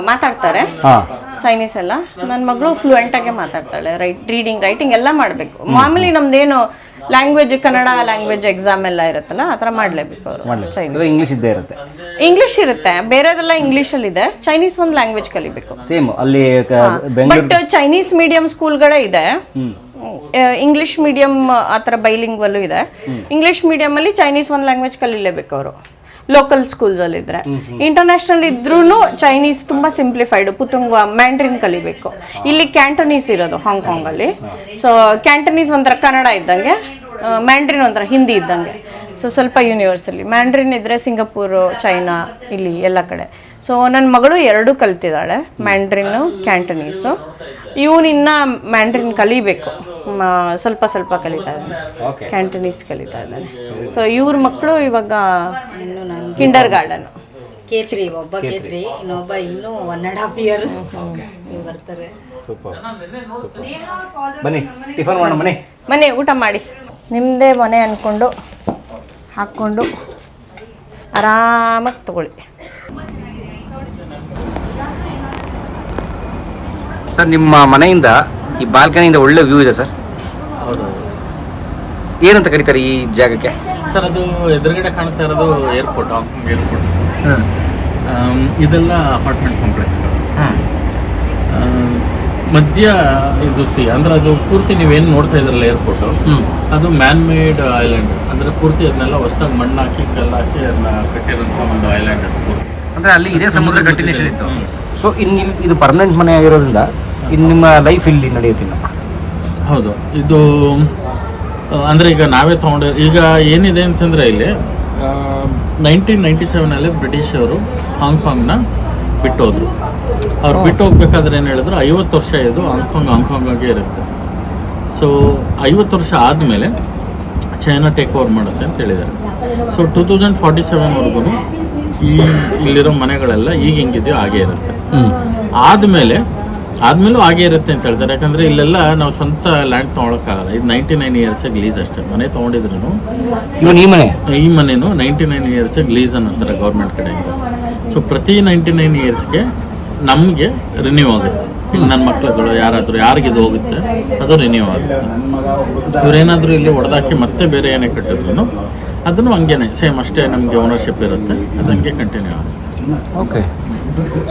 Speaker 2: ಮಾತಾಡ್ತಾರೆ.
Speaker 1: ಹಾಂ.
Speaker 2: ಚೈನೀಸ್ ಎಲ್ಲ. ನನ್ನ ಮಗಳು ಫ್ಲೂಯೆಂಟ್ ಆಗಿ ಮಾತಾಡ್ತಾಳೆ. ರೈಟ್ ರೀಡಿಂಗ್ ರೈಟಿಂಗ್ ಎಲ್ಲ ಮಾಡಬೇಕು. ಮಾಮೂಲಿ ನಮ್ದೇನು ಲ್ಯಾಂಗ್ವೇಜ್ ಕನ್ನಡ ಲ್ಯಾಂಗ್ವೇಜ್ ಎಕ್ಸಾಮ್ ಎಲ್ಲ ಇರುತ್ತಲ್ಲ ಆ ಥರ ಮಾಡಲೇಬೇಕು ಅವರು. ಚೈನೀಸ್
Speaker 1: ಇಂಗ್ಲೀಷ್ ಇದ್ದೇ ಇರುತ್ತೆ.
Speaker 2: ಇಂಗ್ಲಿಷ್ ಇರುತ್ತೆ. ಬೇರೆದೆಲ್ಲ ಇಂಗ್ಲೀಷಲ್ಲಿ ಇದೆ. ಚೈನೀಸ್ ಒಂದು ಲ್ಯಾಂಗ್ವೇಜ್ ಕಲಿಬೇಕು.
Speaker 1: ಸೇಮ್ ಅಲ್ಲಿ ಬೆಂಗಳೂರು
Speaker 2: ಬಟ್ ಚೈನೀಸ್ ಮೀಡಿಯಂ ಸ್ಕೂಲ್ಗಳೇ ಇದೆ. ಇಂಗ್ಲಿಷ್ ಮೀಡಿಯಂ ಆ ಥರ ಬೈಲಿಂಗ್ವಲ್ಲೂ ಇದೆ. ಇಂಗ್ಲಿಷ್ ಮೀಡಿಯಮಲ್ಲಿ ಚೈನೀಸ್ ಒಂದು ಲ್ಯಾಂಗ್ವೇಜ್ ಕಲೀಲೇಬೇಕು ಅವರು. ಲೋಕಲ್ ಸ್ಕೂಲ್ಸಲ್ಲಿ ಇದ್ರೆ. ಇಂಟರ್ನ್ಯಾಷನಲ್ ಇದ್ರೂ ಚೈನೀಸ್ ತುಂಬಾ ಸಿಂಪ್ಲಿಫೈಡ್ ಪುತುಂಗ ಮ್ಯಾಂಡ್ರಿನ್ ಕಲಿಬೇಕು. ಇಲ್ಲಿ ಕ್ಯಾಂಟನೀಸ್ ಇರೋದು ಹಾಂಗ್ಕಾಂಗಲ್ಲಿ ಸೊ ಕ್ಯಾಂಟನೀಸ್ ಒಂಥರ ಕನ್ನಡ ಇದ್ದಂಗೆ ಮ್ಯಾಂಡ್ರಿನ್ ಒಂಥರ ಹಿಂದಿ ಇದ್ದಂಗೆ. ಸೊ ಸ್ವಲ್ಪ ಯೂನಿವರ್ಸಲ್ಲಿ ಮ್ಯಾಂಡ್ರಿನ್ ಇದ್ರೆ ಸಿಂಗಪೂರು ಚೈನಾ ಇಲ್ಲಿ ಎಲ್ಲ ಕಡೆ. ಸೊ ನನ್ನ ಮಗಳು ಎರಡೂ ಕಲ್ತಿದ್ದಾಳೆ ಮ್ಯಾಂಡ್ರಿನ್ನು ಕ್ಯಾಂಟನೀಸು ಇವನಿನ್ನ ಮ್ಯಾಂಡ್ರಿನ್ ಕಲಿಬೇಕು. ಸ್ವಲ್ಪ ಸ್ವಲ್ಪ ಕಲಿತಾ ಇದ್ದಾನೆ.
Speaker 1: ಓಕೆ
Speaker 2: ಕ್ಯಾಂಟನೀಸ್ ಕಲಿತಾ ಇದ್ದಾನೆ. ಸೊ ಇವ್ರ ಮಕ್ಕಳು ಇವಾಗ ಕಿಂಡರ್ ಗಾರ್ಡನ್
Speaker 4: ಕೇತ್ರಿ ಒಬ್ಬ ಕೇತ್ರಿ ಇನ್ನೊಬ್ಬ ಇನ್ನೂ ಒನ್ ಆ್ಯಂಡ್ ಹಾಫ್ ಇಯರ್ ಬರ್ತಾರೆ.
Speaker 1: ಸೂಪರ್ ಸೂಪರ್ ಬನ್ನಿ ಟಿಫನ್ ಮಾಡೋಣ ಬನ್ನಿ.
Speaker 2: ಮನೆ ಊಟ ಮಾಡಿ. ನಿಮ್ಮದೇ ಮನೆ ಅಂದ್ಕೊಂಡು ಹಾಕ್ಕೊಂಡು ಆರಾಮಾಗಿ ತಗೊಳ್ಳಿ.
Speaker 1: ಸರ್ ನಿಮ್ಮ ಮನೆಯಿಂದ ಈ ಬಾಲ್ಕನಿಯಿಂದ ಒಳ್ಳೆ ವ್ಯೂ ಇದೆ ಸರ್
Speaker 3: ಹೌದು
Speaker 1: ಏನಂತ ಕರೀತಾರೆ ಈ ಜಾಗಕ್ಕೆ?
Speaker 3: ಸರ್ ಅದು ಎದುರುಗಡೆ ಕಾಣ್ತಾ ಇರೋದು ಏರ್ಪೋರ್ಟ್ ಹಾಂಗ್ಕಾಂಗ್ ಏರ್ಪೋರ್ಟ್ ಇದೆಲ್ಲ ಅಪಾರ್ಟ್ಮೆಂಟ್ ಕಾಂಪ್ಲೆಕ್ಸ್ಗಳು ಮಧ್ಯ ಇದು ಸಿ ಅಂದ್ರೆ ಅದು ಪೂರ್ತಿ ನೀವೇನು ನೋಡ್ತಾ ಇದ್ರಲ್ಲ ಏರ್ಪೋರ್ಟ್ ಅದು ಮ್ಯಾನ್ ಮೇಡ್ ಐಲ್ಯಾಂಡ್ ಅಂದ್ರೆ ಪೂರ್ತಿ ಅದನ್ನೆಲ್ಲ ಹೊಸ್ದಾಗಿ ಮಣ್ಣು ಹಾಕಿ ಕಲ್ಲು ಹಾಕಿ ಅದನ್ನ ಕಟ್ಟಿರೋಂಥ ಒಂದು ಐಲ್ಯಾಂಡ್ ಅದು ಪೂರ್ತಿ.
Speaker 1: ಅಂದ್ರೆ ಅಲ್ಲಿ ಇದೇ ಸಮುದ್ರ ಕಂಟಿನ್ಯೂಷನ್ ಇತ್ತು. ಸೊ ಇನ್ನು ಇದು ಪರ್ಮನೆಂಟ್ ಮನೆ ಆಗಿರೋದ್ರಿಂದ ಇನ್ನು ನಿಮ್ಮ ಲೈಫ್ ಇಲ್ಲಿ ನಡೆಯುತ್ತೆ
Speaker 3: ಹೌದು. ಇದು ಅಂದ್ರೆ ಈಗ ನಾವೇ ತೊಗೊಂಡಿರೋ ಈಗ ಏನಿದೆ ಅಂತಂದರೆ ಇಲ್ಲಿ ನೈನ್ಟೀನ್ ನೈಂಟಿ ಸೆವೆನಲ್ಲಿ ಬ್ರಿಟಿಷರು ಹಾಂಗ್ಕಾಂಗ್ನ ಬಿಟ್ಟೋದ್ರು. ಅವ್ರು ಬಿಟ್ಟು ಹೋಗ್ಬೇಕಾದ್ರೆ ಏನು ಹೇಳಿದ್ರು ಐವತ್ತು ವರ್ಷ ಇದು ಹಾಂಗ್ಕಾಂಗ್ ಹಾಂಗ್ಕಾಂಗಾಗೆ ಇರುತ್ತೆ. ಸೊ ಐವತ್ತು ವರ್ಷ ಆದಮೇಲೆ ಚೈನಾ ಟೇಕ್ ಓವರ್ ಮಾಡುತ್ತೆ ಅಂತ ಹೇಳಿದ್ದಾರೆ. ಸೊ ಟೂ ತೌಸಂಡ್ ಫಾರ್ಟಿ ಸೆವೆನ್ವರೆಗೂ ಈ ಇಲ್ಲಿರೋ ಮನೆಗಳೆಲ್ಲ ಈಗ ಹೆಂಗಿದೆಯೋ ಹಾಗೆ ಇರುತ್ತೆ. ಆದಮೇಲೆ ಆದಮೇಲೂ ಹಾಗೇ ಇರುತ್ತೆ ಅಂತ ಹೇಳ್ತಾರೆ. ಯಾಕಂದರೆ ಇಲ್ಲೆಲ್ಲ ನಾವು ಸ್ವಂತ ಲ್ಯಾಂಡ್ ತೊಗೊಳಕ್ಕಾಗಲ್ಲ. ಇದು ನೈಂಟಿ ನೈನ್ ಇಯರ್ಸ್ ಲೀಸ್ ಅಷ್ಟೇ. ಮನೆ ತೊಗೊಂಡಿದ್ರು
Speaker 1: ಈ ಮನೆ?
Speaker 3: ಈ ಮನೇನು ನೈಂಟಿ ನೈನ್ ಇಯರ್ಸಿಗೆ ಲೀಸ್ ಅನ್ನಂತಾರೆ ಗೌರ್ಮೆಂಟ್ ಕಡೆಯಿಂದ ಸೊ ಪ್ರತಿ ನೈಂಟಿ ನೈನ್ ಇಯರ್ಸ್ಗೆ ನಮಗೆ ರಿನ್ಯೂ ಆಗುತ್ತೆ. ನನ್ನ ಮಕ್ಳುಗಳು ಯಾರಾದರೂ ಯಾರಿಗೆ ಇದು ಹೋಗುತ್ತೆ ಅದು ರಿನ್ಯೂ ಆಗುತ್ತೆ. ಇವರೇನಾದರೂ ಇಲ್ಲಿ ಹೊಡೆದಾಕಿ ಮತ್ತೆ ಬೇರೆ ಏನೇ ಕಟ್ಟಿದ್ರು ಅದನ್ನು ಹಂಗೇನೆ ಸೇಮ್ ಅಷ್ಟೇ ನಮಗೆ ಓನರ್ಶಿಪ್ ಇರುತ್ತೆ. ಅದು ಹಂಗೆ ಕಂಟಿನ್ಯೂ ಆಗುತ್ತೆ.
Speaker 1: ಓಕೆ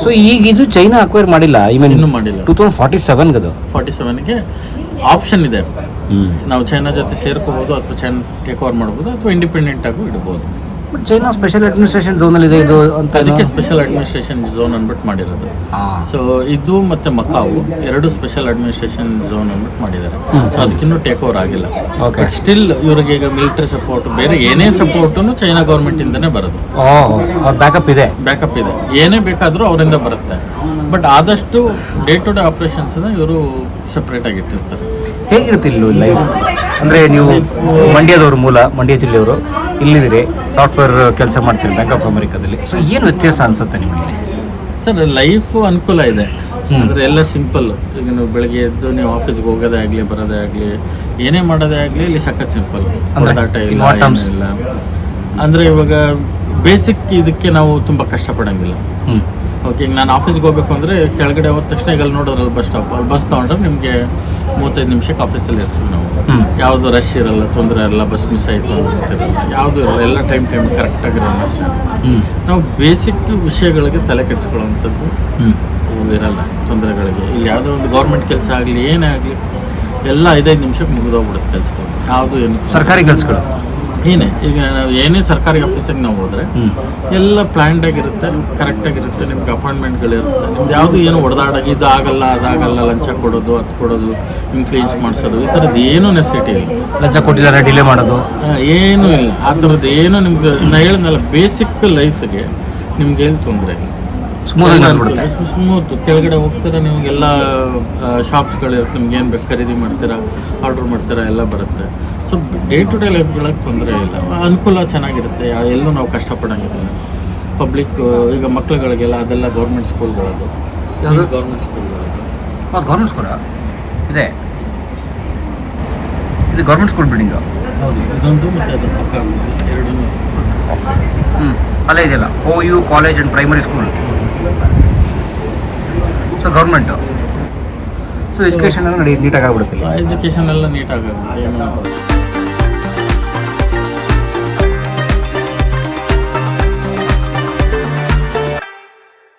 Speaker 1: ಸೊ ಈಗ ಇದು ಚೈನಾ ಅಕ್ವೈರ್ ಮಾಡಿಲ್ಲ? ಐ ಮೀನ್
Speaker 3: ಇನ್ನೂ ಮಾಡಿಲ್ಲ.
Speaker 1: ಟೂ ತೌಸಂಡ್ ಫಾರ್ಟಿ ಸೆವೆನ್ಗದು
Speaker 3: ಫಾರ್ಟಿ ಸೆವೆನ್ಗೆ ಆಪ್ಷನ್ ಇದೆ. ನಾವು ಚೈನಾ ಜೊತೆ ಸೇರ್ಕೋಬೋದು ಅಥವಾ ಚೈನಾ ಟೇಕ್ ಓವರ್ ಮಾಡ್ಬೋದು ಅಥವಾ ಇಂಡಿಪೆಂಡೆಂಟ್ ಆಗೂ ಇಡ್ಬೋದು.
Speaker 1: ಚೈನಾ ಸ್ಪೆಷಲ್ ಅಡ್ಮಿನಿಸ್ಟ್ರೇಷನ್ ಝೋನಲ್ಲಿ ಇದೆ ಇದು ಅಂತ
Speaker 3: ಅದಕ್ಕೆ ಸ್ಪೆಷಲ್ ಅಡ್ಮಿನಿಸ್ಟ್ರೇಷನ್ ಝೋನ್ ಅಂದ್ಬಿಟ್ಟು ಮಾಡಿರೋದು. ಸೊ ಇದು ಮತ್ತೆ ಮಕಾವು. ಎರಡು ಸ್ಪೆಷಲ್ ಅಡ್ಮಿನಿಸ್ಟ್ರೇಷನ್ ಝೋನ್ ಅಂದ್ಬಿಟ್ಟು ಮಾಡಿದ್ದಾರೆ. ಸೊ ಅದಕ್ಕಿನ್ನೂ ಟೇಕ್ ಓವರ್ ಆಗಿಲ್ಲ.
Speaker 1: ಓಕೆ
Speaker 3: ಬಟ್ ಸ್ಟಿಲ್ ಇವ್ರಿಗೆ ಈಗ ಮಿಲಿಟರಿ ಸಪೋರ್ಟ್ ಬೇರೆ ಏನೇ ಸಪೋರ್ಟು ಚೈನಾ ಗೌರ್ಮೆಂಟ್ ಇಂದನೇ
Speaker 1: ಬರುತ್ತೆ ಬ್ಯಾಕಪ್ ಇದೆ.
Speaker 3: ಬ್ಯಾಕಪ್ ಇದೆ. ಏನೇ ಬೇಕಾದರೂ ಅವರಿಂದ ಬರುತ್ತೆ. ಬಟ್ ಆದಷ್ಟು ಡೇ ಟು ಡೇ ಆಪರೇಷನ್ಸ್ ಇವರು ಸಪ್ರೇಟ್ ಆಗಿ ಇಟ್ಟಿರ್ತಾರೆ.
Speaker 1: ಹೇಗಿರುತ್ತೆ ಇಲ್ಲಿ ಲೈಫ್ ಅಂದರೆ ನೀವು ಮಂಡ್ಯದವರು ಮೂಲ ಮಂಡ್ಯ ಜಿಲ್ಲೆಯವರು ಇಲ್ಲಿದ್ದೀರಿ ಸಾಫ್ಟ್ವೇರ್ ಕೆಲಸ ಮಾಡ್ತೀರಿ ಬ್ಯಾಂಕ್ ಆಫ್ ಅಮೆರಿಕಾದಲ್ಲಿ ಸೊ ಏನು ವ್ಯತ್ಯಾಸ ಅನ್ಸುತ್ತೆ ನಿಮಗೆ?
Speaker 3: ಸರ್ ಲೈಫ್ ಅನುಕೂಲ ಇದೆ. ಅಂದರೆ ಎಲ್ಲ ಸಿಂಪಲ್ ಈಗ ನೀವು ಬೆಳಗ್ಗೆ ಎದ್ದು ನೀವು ಆಫೀಸ್ಗೆ ಹೋಗೋದೇ ಆಗಲಿ ಬರೋದೇ ಆಗಲಿ ಏನೇ ಮಾಡೋದೇ ಆಗಲಿ ಇಲ್ಲಿ ಸಖತ್ ಸಿಂಪಲ್ ಹೊಡೆದಾಟ ಇಲ್ಲ? ಇಲ್ಲ ಅಂದರೆ ಇವಾಗ ಬೇಸಿಕ್ ಇದಕ್ಕೆ ನಾವು ತುಂಬ ಕಷ್ಟಪಡಂಗಿಲ್ಲ. ಓಕೆ ಈಗ ನಾನು ಆಫೀಸ್ಗೆ ಹೋಗ್ಬೇಕು ಅಂದರೆ ಕೆಳಗಡೆ ಹೋದ ತಕ್ಷಣ ಈಗ ಅಲ್ಲಿ ನೋಡೋದ್ರಲ್ಲ ಬಸ್ ಸ್ಟಾಪ್ ಅಲ್ಲಿ ಬಸ್ ತೊಗೊಂಡ್ರೆ ನಿಮಗೆ ಮೂವತ್ತೈದು ನಿಮಿಷಕ್ಕೆ ಆಫೀಸಲ್ಲಿ ಇರ್ತೀವಿ ನಾವು. ಯಾವುದು ರಶ್ ಇರಲ್ಲ ತೊಂದರೆ ಇರಲ್ಲ ಬಸ್ ಮಿಸ್ ಆಯಿತು ಅಂತಿರಲ್ಲ ಯಾವುದು ಇರಲ್ಲ ಎಲ್ಲ ಟೈಮ್ ಟೈಮ್ ಕರೆಕ್ಟಾಗಿ ರನ್
Speaker 1: ಹ್ಞೂ
Speaker 3: ನಾವು ಬೇಸಿಕ್ ವಿಷಯಗಳಿಗೆ ತಲೆ ಕೆಡಿಸ್ಕೊಳ್ಳೋವಂಥದ್ದು ಇರಲ್ಲ ತೊಂದರೆಗಳಿಗೆ. ಇಲ್ಲಿ ಯಾವುದೋ ಒಂದು ಗೌರ್ಮೆಂಟ್ ಕೆಲಸ ಆಗಲಿ ಏನೇ ಆಗಲಿ ಎಲ್ಲ ಐದೈದು ನಿಮಿಷಕ್ಕೆ ಮುಗಿದೋಗ್ಬಿಡುತ್ತೆ ಕೆಲಸಗಳು. ಯಾವುದು ಏನು
Speaker 1: ಸರ್ಕಾರಿ ಕೆಲಸಗಳು?
Speaker 3: ಏನೇ ಈಗ ನಾವು ಏನೇ ಸರ್ಕಾರಿ ಆಫೀಸಿಗೆ ನಾವು ಹೋದರೆ ಎಲ್ಲ ಪ್ಲ್ಯಾಂಡ್ ಆಗಿರುತ್ತೆ ಕರೆಕ್ಟಾಗಿರುತ್ತೆ ನಿಮ್ಗೆ ಅಪಾಯಿಂಟ್ಮೆಂಟ್ಗಳಿರುತ್ತೆ ನಿಮ್ದು ಯಾವುದು ಏನು ಹೊಡೆದಾಡೋದು ಇದು ಆಗಲ್ಲ ಅದಾಗಲ್ಲ ಲಂಚ ಕೊಡೋದು ಅದು ಕೊಡೋದು ಇನ್ಫ್ಲೂಯೆನ್ಸ್ ಮಾಡಿಸೋದು ಈ ಥರದ್ದು ಏನೂ ನೆಸಿಟಿ ಇಲ್ಲ.
Speaker 1: ಲಂಚ ಕೊಟ್ಟಿದ್ದಾರೆ ಡಿಲೇ ಮಾಡೋದು.
Speaker 3: ಏನೂ ಇಲ್ಲ. ಆ ಥರದ್ದು ಏನೂ ನಿಮ್ಗೆ ನಾ ಹೇಳಿದ್ನಲ್ಲ ಬೇಸಿಕ್ ಲೈಫಿಗೆ ನಿಮ್ಗೆ ಏನು ತೊಂದರೆ ಇಲ್ಲ.
Speaker 1: ಸ್ಮೂತ್
Speaker 3: ಕೆಳಗಡೆ ಹೋಗ್ತೀರಾ ನಿಮಗೆಲ್ಲ ಶಾಪ್ಸ್ಗಳಿರುತ್ತೆ ನಿಮ್ಗೆ ಏನು ಬೇಕು ಖರೀದಿ ಮಾಡ್ತೀರಾ ಆರ್ಡ್ರ್ ಮಾಡ್ತೀರಾ ಎಲ್ಲ ಬರುತ್ತೆ. ಸೊ ಡೇ ಟು ಡೇ ಲೈಫ್ಗಳಿಗೆ ತೊಂದರೆ ಇಲ್ಲ. ಅನುಕೂಲ ಚೆನ್ನಾಗಿರುತ್ತೆ. ಎಲ್ಲೂ ನಾವು ಕಷ್ಟಪಡೋಂಗಿಲ್ಲ. ಪಬ್ಲಿಕ್ ಈಗ ಮಕ್ಳುಗಳಿಗೆಲ್ಲ ಅದೆಲ್ಲ ಗೌರ್ಮೆಂಟ್ ಸ್ಕೂಲ್ಗಳದು ಗೌರ್ಮೆಂಟ್ ಸ್ಕೂಲ್ಗಳದು
Speaker 1: ಹಾಂ ಗೌರ್ಮೆಂಟ್ ಸ್ಕೂಲ ಇದೆ. ಇದು ಗೌರ್ಮೆಂಟ್ ಸ್ಕೂಲ್ ಬಿಲ್ಡಿಂಗು
Speaker 3: ಹೌದು ಇದೊಂದು ಮತ್ತು ಅದ್ರ ಪಕ್ಕ ಎರಡೂ
Speaker 1: ಹ್ಞೂ ಅಲ್ಲೇ ಇದೆಯಲ್ಲ? O U college and primary school so government so education ಎಲ್ಲ ನೀಟಾಗಿ ಆಗ್ಬಿಡುತ್ತೆ
Speaker 3: ಎಜುಕೇಷನ್ ಎಲ್ಲ ನೀಟಾಗಿ ಏನು